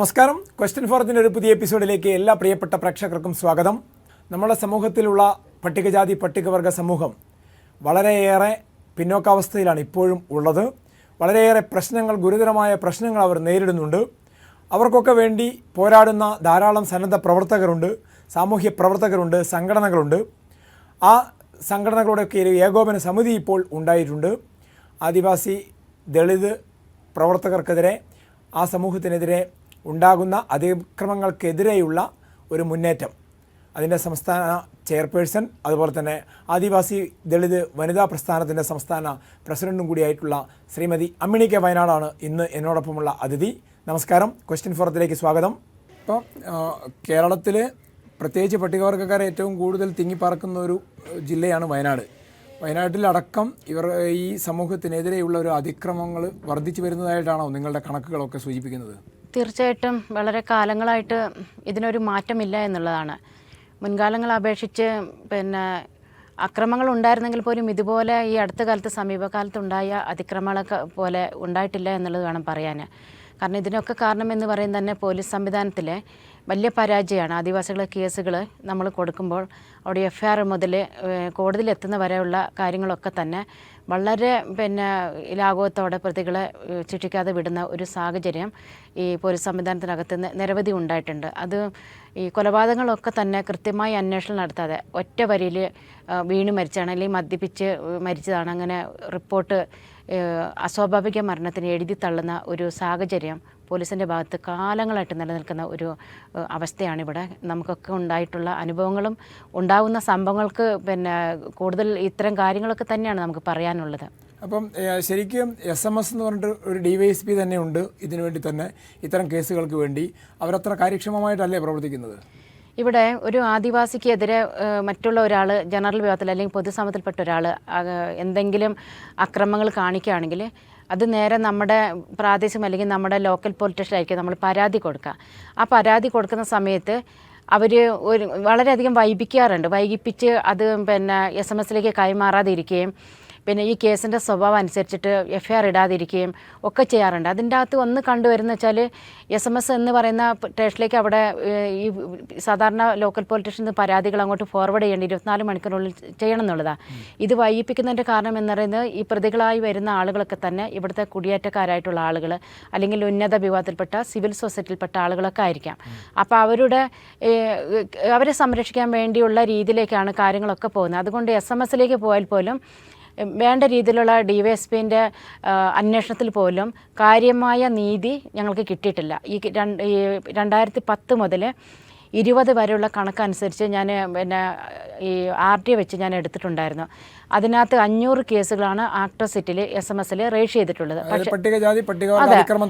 നമസ്കാരം. ക്വസ്റ്റ്യൻ ഫോറത്തിന്റെ ഒരു പുതിയ എപ്പിസോഡിലേക്ക് എല്ലാ പ്രിയപ്പെട്ട പ്രേക്ഷകർക്കും സ്വാഗതം. നമ്മുടെ സമൂഹത്തിലുള്ള പട്ടികജാതി പട്ടികവർഗ സമൂഹം വളരെയേറെ പിന്നോക്കാവസ്ഥയിലാണ് ഇപ്പോഴും ഉള്ളത്. വളരെയേറെ പ്രശ്നങ്ങൾ ഗുരുതരമായ പ്രശ്നങ്ങൾ അവർ നേരിടുന്നുണ്ട്. അവർക്കൊക്കെ വേണ്ടി പോരാടുന്ന ധാരാളം സന്നദ്ധ പ്രവർത്തകരുണ്ട് സാമൂഹ്യ പ്രവർത്തകരുണ്ട് സംഘടനകളുണ്ട്. ആ സംഘടനകളുടെയൊക്കെ ഒരു ഏകോപന സമിതി ഇപ്പോൾ ഉണ്ടായിട്ടുണ്ട്. ആദിവാസി ദളിത് പ്രവർത്തകർക്കെതിരെ ആ സമൂഹത്തിനെതിരെ ഉണ്ടാകുന്ന അതിക്രമങ്ങൾക്കെതിരെയുള്ള ഒരു മുന്നേറ്റം. അതിന്റെ സംസ്ഥാന ചെയർപേഴ്സൺ അതുപോലെ തന്നെ ആദിവാസി ദളിത് വനിതാ പ്രസ്ഥാനത്തിന്റെ സംസ്ഥാന പ്രസിഡന്റും കൂടിയായിട്ടുള്ള ശ്രീമതി അമ്മിണി കെ വയനാടാണ് ഇന്ന് എന്നോടൊപ്പമുള്ള അതിഥി. നമസ്കാരം. ക്വസ്റ്റ്യൻ ഫോറത്തിലേക്ക് സ്വാഗതം. ഇപ്പോൾ കേരളത്തിൽ പ്രത്യേകിച്ച് പട്ടികവർഗക്കാരെ ഏറ്റവും കൂടുതൽ തിങ്ങിപ്പാർക്കുന്ന ഒരു ജില്ലയാണ് വയനാട്. വയനാട്ടിലടക്കം ഇവർ ഈ സമൂഹത്തിനെതിരെയുള്ള ഒരു അതിക്രമങ്ങൾ വർദ്ധിച്ചു വരുന്നതായിട്ടാണോ നിങ്ങളുടെ കണക്കുകളൊക്കെ സൂചിപ്പിക്കുന്നത്? തീർച്ചയായിട്ടും വളരെ കാലങ്ങളായിട്ട് ഇതിനൊരു മാറ്റമില്ല എന്നുള്ളതാണ്. മുൻകാലങ്ങളെ അപേക്ഷിച്ച് പിന്നെ അക്രമങ്ങൾ ഉണ്ടായിരുന്നെങ്കിൽ പോലും ഇതുപോലെ ഈ അടുത്ത കാലത്ത് സമീപകാലത്തുണ്ടായ അതിക്രമങ്ങളൊക്കെ പോലെ ഉണ്ടായിട്ടില്ല എന്നുള്ളത് വേണം പറയാൻ കാരണം ഇതിനൊക്കെ കാരണം എന്ന് പറയുന്നത് തന്നെ പോലീസ് സംവിധാനത്തിലെ വലിയ പരാജയമാണ്. ആദിവാസികളെ കേസുകൾ നമ്മൾ കൊടുക്കുമ്പോൾ അവിടെ എഫ് ആർ മുതൽ കോടതിയിലെത്തുന്ന വരെയുള്ള കാര്യങ്ങളൊക്കെ തന്നെ വളരെ പിന്നെ ലാഘവത്തോടെ പ്രതികളെ ശിക്ഷിക്കാതെ വിടുന്ന ഒരു സാഹചര്യം ഈ പോലീസ് സംവിധാനത്തിനകത്ത് നിരവധി ഉണ്ടായിട്ടുണ്ട്. അത് ഈ കൊലപാതകങ്ങളൊക്കെ തന്നെ കൃത്യമായി അന്വേഷണം നടത്താതെ ഒറ്റ വരിയിൽ വീണ് മരിച്ചാണ് അല്ലെങ്കിൽ മദ്യപിച്ച് മരിച്ചതാണ് അങ്ങനെ റിപ്പോർട്ട് അസ്വാഭാവിക മരണത്തിന് എഴുതി തള്ളുന്ന ഒരു സാഹചര്യം പോലീസിന്റെ ഭാഗത്ത് കാലങ്ങളായിട്ട് നിലനിൽക്കുന്ന ഒരു അവസ്ഥയാണിവിടെ. അവസ്ഥയാണ് ഇവിടെ നമുക്കൊക്കെ ഉണ്ടായിട്ടുള്ള അനുഭവങ്ങളും ഉണ്ടാകുന്ന സംഭവങ്ങൾക്ക് പിന്നെ കൂടുതൽ ഇത്തരം കാര്യങ്ങളൊക്കെ തന്നെയാണ് നമുക്ക് പറയാനുള്ളത്. അപ്പം ശരിക്കും എസ് എം എസ് എന്ന് പറഞ്ഞിട്ട് ഒരു ഡി വൈ എസ് പി തന്നെ ഉണ്ട് ഇതിനു വേണ്ടി തന്നെ ഇത്തരം കേസുകൾക്ക് വേണ്ടി. അവരത്ര കാര്യക്ഷമമായിട്ടല്ലേ പ്രവർത്തിക്കുന്നത്? ഇവിടെ ഒരു ആദിവാസിക്കെതിരെ മറ്റുള്ള ഒരാൾ ജനറൽ വിഭാഗത്തിൽ അല്ലെങ്കിൽ പൊതുസമൂഹത്തിൽപ്പെട്ട ഒരാൾ എന്തെങ്കിലും അക്രമങ്ങൾ കാണിക്കുകയാണെങ്കിൽ അത് നേരെ നമ്മുടെ പ്രാദേശികം അല്ലെങ്കിൽ നമ്മുടെ ലോക്കൽ പൊളിറ്റീഷ്യനായിരിക്കും നമ്മൾ പരാതി കൊടുക്കുക. ആ പരാതി കൊടുക്കുന്ന സമയത്ത് അവർ ഒരു വളരെയധികം വൈകിപ്പിക്കാറുണ്ട് വൈകിപ്പിച്ച് അത് പിന്നെ എസ് എം എസിലേക്ക് കൈമാറാതിരിക്കുകയും പിന്നെ ഈ കേസിന്റെ സ്വഭാവം അനുസരിച്ചിട്ട് എഫ് ഐ ആർ ഇടാതിരിക്കുകയും ഒക്കെ ചെയ്യാറുണ്ട്. അതിന്റെ അകത്ത് ഒന്ന് കണ്ടുവരുന്ന വെച്ചാൽ എസ് എം എസ് എന്ന് പറയുന്ന സ്റ്റേഷനിലേക്ക് അവിടെ ഈ സാധാരണ ലോക്കൽ പൊളിറ്റീഷ്യൻ പരാതികൾ അങ്ങോട്ട് ഫോർവേഡ് ചെയ്യേണ്ട ഇരുപത്തിനാല് മണിക്കൂറിനുള്ളിൽ ചെയ്യണം എന്നുള്ളതാണ് ഇത് വൈകിപ്പിക്കുന്നതിന്റെ കാരണം എന്ന് പറയുന്നത് ഈ പ്രതികളായി വരുന്ന ആളുകളൊക്കെ തന്നെ ഇവിടുത്തെ കുടിയേറ്റക്കാരായിട്ടുള്ള ആളുകൾ അല്ലെങ്കിൽ ഉന്നത വിഭാഗത്തിൽപ്പെട്ട സിവിൽ സൊസൈറ്റിയിൽപ്പെട്ട ആളുകളൊക്കെ ആയിരിക്കാം. അപ്പോൾ അവരുടെ അവരെ സംരക്ഷിക്കാൻ വേണ്ടിയുള്ള രീതിയിലേക്കാണ് കാര്യങ്ങളൊക്കെ പോകുന്നത്. അതുകൊണ്ട് എസ് എം എസിലേക്ക് പോയാൽ പോലും വേണ്ട രീതിയിലുള്ള ഡി വൈ എസ് പിന്റെ അന്വേഷണത്തിൽ പോലും കാര്യമായ നീതി ഞങ്ങൾക്ക് കിട്ടിയിട്ടില്ല. ഈ രണ്ട് ഈ രണ്ടായിരത്തി പത്ത് മുതൽ ഇരുപത് വരെയുള്ള കണക്കനുസരിച്ച് ഞാൻ പിന്നെ ഈ ആർ ടി വെച്ച് ഞാൻ എടുത്തിട്ടുണ്ടായിരുന്നു. അതിനകത്ത് അഞ്ഞൂറ് കേസുകളാണ് ആക്ട്രസിറ്റിൽ എസ് എം എസിൽ രജിസ്റ്റർ ചെയ്തിട്ടുള്ളത്.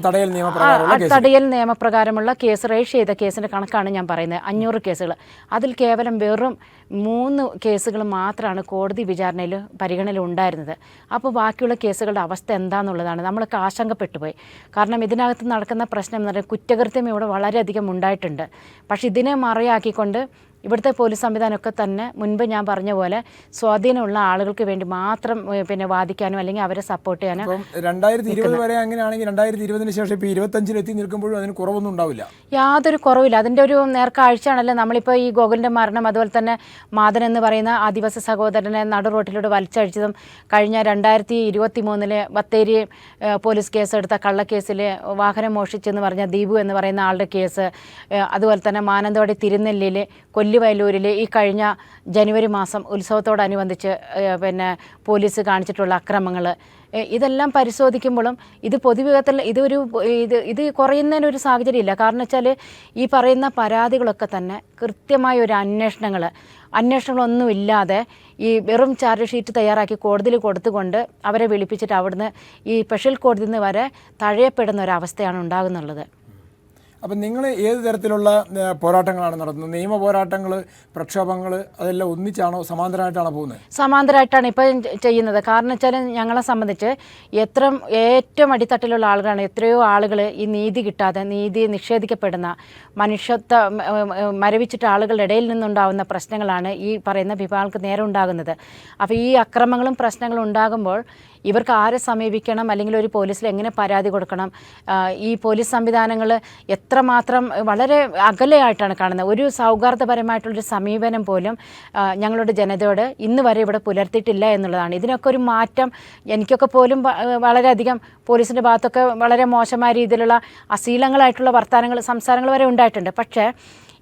തടയൽ നിയമപ്രകാരമുള്ള ആ, തടയൽ നിയമപ്രകാരമുള്ള കേസ് രജിസ്റ്റർ ചെയ്ത കേസിന്റെ കണക്കാണ് ഞാൻ പറയുന്നത്. അഞ്ഞൂറ് കേസുകൾ അതിൽ കേവലം വെറും മൂന്ന് കേസുകൾ മാത്രമാണ് കോടതി വിചാരണയിൽ പരിഗണനയിൽ ഉണ്ടായിരുന്നത്. അപ്പോൾ ബാക്കിയുള്ള കേസുകളുടെ അവസ്ഥ എന്താണെന്നുള്ളതാണ് നമ്മളൊക്കെ ആശങ്കപ്പെട്ടു പോയി. കാരണം ഇതിനകത്ത് നടക്കുന്ന പ്രശ്നം എന്ന് പറയുന്നത് കുറ്റകൃത്യം ഇവിടെ വളരെയധികം ഉണ്ടായിട്ടുണ്ട്. പക്ഷേ ഇതിനെ മറയാക്കിക്കൊണ്ട് ഇവിടുത്തെ പോലീസ് സംവിധാനമൊക്കെ തന്നെ മുൻപ് ഞാൻ പറഞ്ഞ പോലെ സ്വാധീനമുള്ള ആളുകൾക്ക് വേണ്ടി മാത്രം പിന്നെ വാദിക്കാനും അല്ലെങ്കിൽ അവരെ സപ്പോർട്ട് ചെയ്യാനും രണ്ടായിരത്തി ഇരുപത് വരെ അങ്ങനെയാണെങ്കിൽ രണ്ടായിരത്തി ഇരുപതിന് ശേഷം ഇപ്പോൾ ഇരുപത്തഞ്ചിൽ എത്തി നിൽക്കുമ്പോഴും അതിന് കുറവൊന്നും ഉണ്ടാവില്ല. യാതൊരു കുറവില്ല. അതിന്റെ ഒരു നേർക്കാഴ്ചയാണല്ലോ. നമ്മളിപ്പോൾ ഈ ഗോകുലിന്റെ മരണം അതുപോലെ തന്നെ മാതൻ എന്ന് പറയുന്ന ആദിവാസി സഹോദരനെ നടു റോട്ടിലൂടെ വലിച്ചഴിച്ചതും കഴിഞ്ഞ രണ്ടായിരത്തി ഇരുപത്തി മൂന്നിലെ ബത്തേരി പോലീസ് കേസെടുത്ത കള്ളക്കേസിൽ വാഹനം മോഷിച്ചെന്ന് പറഞ്ഞ ദീപു എന്ന് പറയുന്ന ആളുടെ കേസ് അതുപോലെ തന്നെ മാനന്തവാടി തിരുനെല്ലിയിൽ കൊല്ലിവയലൂരിൽ ഈ കഴിഞ്ഞ ജനുവരി മാസം ഉത്സവത്തോടനുബന്ധിച്ച് പിന്നെ പോലീസ് കാണിച്ചിട്ടുള്ള അക്രമങ്ങൾ ഇതെല്ലാം പരിശോധിക്കുമ്പോഴും ഇത് പൊതുവിധത്തിൽ ഇതൊരു ഇത് ഇത് കുറയുന്നതിനൊരു സാഹചര്യമില്ല. കാരണം വെച്ചാൽ ഈ പറയുന്ന പരാതികളൊക്കെ തന്നെ കൃത്യമായ ഒരു അന്വേഷണങ്ങൾ അന്വേഷണങ്ങളൊന്നുമില്ലാതെ ഈ വെറും ചാർജ് ഷീറ്റ് തയ്യാറാക്കി കോടതിയിൽ കൊടുത്തുകൊണ്ട് അവരെ വിളിപ്പിച്ചിട്ട് അവിടുന്ന് ഈ സ്പെഷ്യൽ കോടതിയിൽ നിന്ന് വരെ തഴയപ്പെടുന്ന ഒരവസ്ഥയാണ് ഉണ്ടാകുന്നുള്ളത്. അപ്പം നിങ്ങൾ ഏത് തരത്തിലുള്ള പോരാട്ടങ്ങളാണ് നടത്തുന്നത്? നിയമ പോരാട്ടങ്ങൾ പ്രക്ഷോഭങ്ങൾ അതെല്ലാം ഒന്നിച്ചാണോ സമാന്തരമായിട്ടാണോ പോകുന്നത്? സമാന്തരമായിട്ടാണ് ഇപ്പം ചെയ്യുന്നത്. കാരണം വെച്ചാൽ ഞങ്ങളെ സംബന്ധിച്ച് എത്ര ഏറ്റവും അടിത്തട്ടിലുള്ള ആളുകളാണ്. എത്രയോ ആളുകൾ ഈ നീതി കിട്ടാതെ നീതി നിഷേധിക്കപ്പെടുന്ന മനുഷ്യത്വ മരവിച്ചിട്ട് ആളുകളുടെ ഇടയിൽ നിന്നുണ്ടാകുന്ന പ്രശ്നങ്ങളാണ് ഈ പറയുന്ന വിഭാഗങ്ങൾക്ക് നേരെ ഉണ്ടാകുന്നത്. അപ്പോൾ ഈ അക്രമങ്ങളും പ്രശ്നങ്ങളും ഉണ്ടാകുമ്പോൾ ഇവർക്ക് ആരെ സമീപിക്കണം? അല്ലെങ്കിൽ ഒരു പോലീസിൽ എങ്ങനെ പരാതി കൊടുക്കണം? ഈ പോലീസ് സംവിധാനങ്ങൾ എത്രമാത്രം വളരെ അകലെയായിട്ടാണ് കാണുന്നത്. ഒരു സൗഹാർദ്ദപരമായിട്ടുള്ളൊരു സമീപനം പോലും ഞങ്ങളുടെ ജനതയോട് ഇന്ന് വരെ ഇവിടെ പുലർത്തിയിട്ടില്ല എന്നുള്ളതാണ്. ഇതിനൊക്കെ ഒരു മാറ്റം എനിക്കൊക്കെ പോലും വളരെയധികം പോലീസിന്റെ ഭാഗത്തൊക്കെ വളരെ മോശമായ രീതിയിലുള്ള അശ്ലീലങ്ങളായിട്ടുള്ള വർത്തമാനങ്ങൾ സംസാരങ്ങൾ വരെ ഉണ്ടായിട്ടുണ്ട്. പക്ഷേ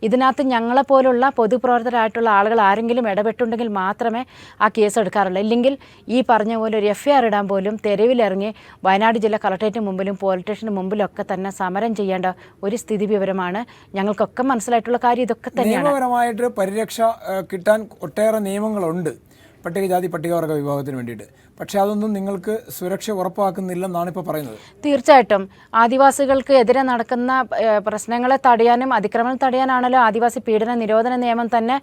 ഇതിനകത്ത് ഞങ്ങളെപ്പോലുള്ള പൊതുപ്രവർത്തകരായിട്ടുള്ള ആളുകൾ ആരെങ്കിലും ഇടപെട്ടുണ്ടെങ്കിൽ മാത്രമേ ആ കേസ് എടുക്കാറുള്ളൂ. ഇല്ലെങ്കിൽ ഈ പറഞ്ഞ പോലെ ഒരു എഫ് ഐ ആർ ഇടാൻ പോലും തെരുവിലിറങ്ങി വയനാട് ജില്ലാ കളക്ടറേറ്റ് മുമ്പിലും പോലീസ് സ്റ്റേഷന് ഒക്കെ തന്നെ സമരം ചെയ്യേണ്ട ഒരു സ്ഥിതി വിവരമാണ് ഞങ്ങൾക്കൊക്കെ മനസ്സിലായിട്ടുള്ള കാര്യം ഇതൊക്കെ തന്നെയാണ്. നിയമപരമായിട്ട് പരിരക്ഷ കിട്ടാൻ ഒട്ടേറെ നിയമങ്ങളുണ്ട്. പട്ടികജാതി പട്ടികവർഗ വിഭാഗത്തിന് വേണ്ടിയിട്ട്. പക്ഷേ അതൊന്നും നിങ്ങൾക്ക് സുരക്ഷ ഉറപ്പാക്കുന്നില്ലെന്നാണ് ഇപ്പോൾ പറയുന്നത്. തീർച്ചയായിട്ടും. ആദിവാസികൾക്ക് എതിരെ നടക്കുന്ന പ്രശ്നങ്ങളെ തടയാനും അതിക്രമണം തടയാനാണല്ലോ ആദിവാസി പീഡന നിരോധന നിയമം തന്നെ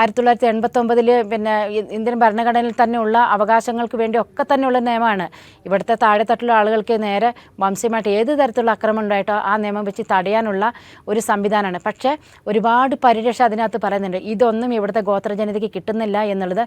ആയിരത്തി തൊള്ളായിരത്തി എൺപത്തൊമ്പതിൽ പിന്നെ ഇന്ത്യൻ ഭരണഘടനയിൽ തന്നെയുള്ള അവകാശങ്ങൾക്ക് വേണ്ടി ഒക്കെ തന്നെയുള്ള നിയമമാണ്. ഇവിടുത്തെ താഴെത്തട്ടിലുള്ള ആളുകൾക്ക് നേരെ വംശീയമായിട്ട് ഏത് തരത്തിലുള്ള അക്രമം ഉണ്ടായിട്ടോ ആ നിയമം വെച്ച് തടയാനുള്ള ഒരു സംവിധാനമാണ്. പക്ഷേ ഒരുപാട് പരിരക്ഷ അതിനകത്ത് പറയുന്നുണ്ട്. ഇതൊന്നും ഇവിടുത്തെ ഗോത്രജനതയ്ക്ക് കിട്ടുന്നില്ല എന്നുള്ളത്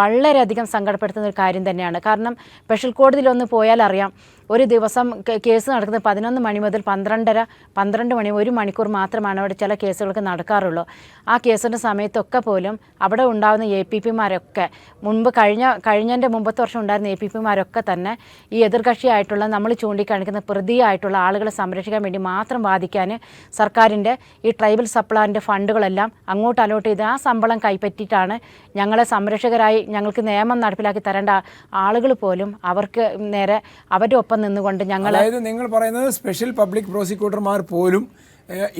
വളരെയധികം സങ്കടപ്പെടുത്തുന്ന ഒരു കാര്യം തന്നെയാണ്. കാരണം സ്പെഷ്യൽ കോടതിയിലൊന്ന് പോയാൽ അറിയാം ഒരു ദിവസം കേസ് നടക്കുന്നത് പതിനൊന്ന് മണി മുതൽ പന്ത്രണ്ടര പന്ത്രണ്ട് മണി ഒരു മണിക്കൂർ മാത്രമാണ് അവിടെ ചില കേസുകൾക്ക് നടക്കാറുള്ളൂ. ആ കേസിന്റെ സമയത്തൊക്കെ പോലും അവിടെ ഉണ്ടാകുന്ന എ പി പിമാരൊക്കെ മുൻപ് കഴിഞ്ഞ കഴിഞ്ഞതിന്റെ മുമ്പത്തെ വർഷം ഉണ്ടായിരുന്ന എ പി പിമാരൊക്കെ തന്നെ ഈ എതിർകക്ഷിയായിട്ടുള്ള നമ്മൾ ചൂണ്ടിക്കാണിക്കുന്ന പ്രതിയായിട്ടുള്ള ആളുകളെ സംരക്ഷിക്കാൻ വേണ്ടി മാത്രം വാദിക്കാൻ സർക്കാരിന്റെ ഈ ട്രൈബൽ സപ്ലാറിന്റെ ഫണ്ടുകളെല്ലാം അങ്ങോട്ട് അലോട്ട് ചെയ്ത് ആ ശമ്പളം കൈപ്പറ്റിയിട്ടാണ് ഞങ്ങളെ സംരക്ഷകരായി ഞങ്ങൾക്ക് നിയമം നടപ്പിലാക്കി തരേണ്ട ആളുകൾ പോലും അവർക്ക് നേരെ അവരുടെ ഒപ്പം നിന്നുകൊണ്ട് ഞങ്ങൾ അതായത് നിങ്ങൾ പറയുന്നത് സ്പെഷ്യൽ പബ്ലിക് പ്രോസിക്യൂട്ടർമാർ പോലും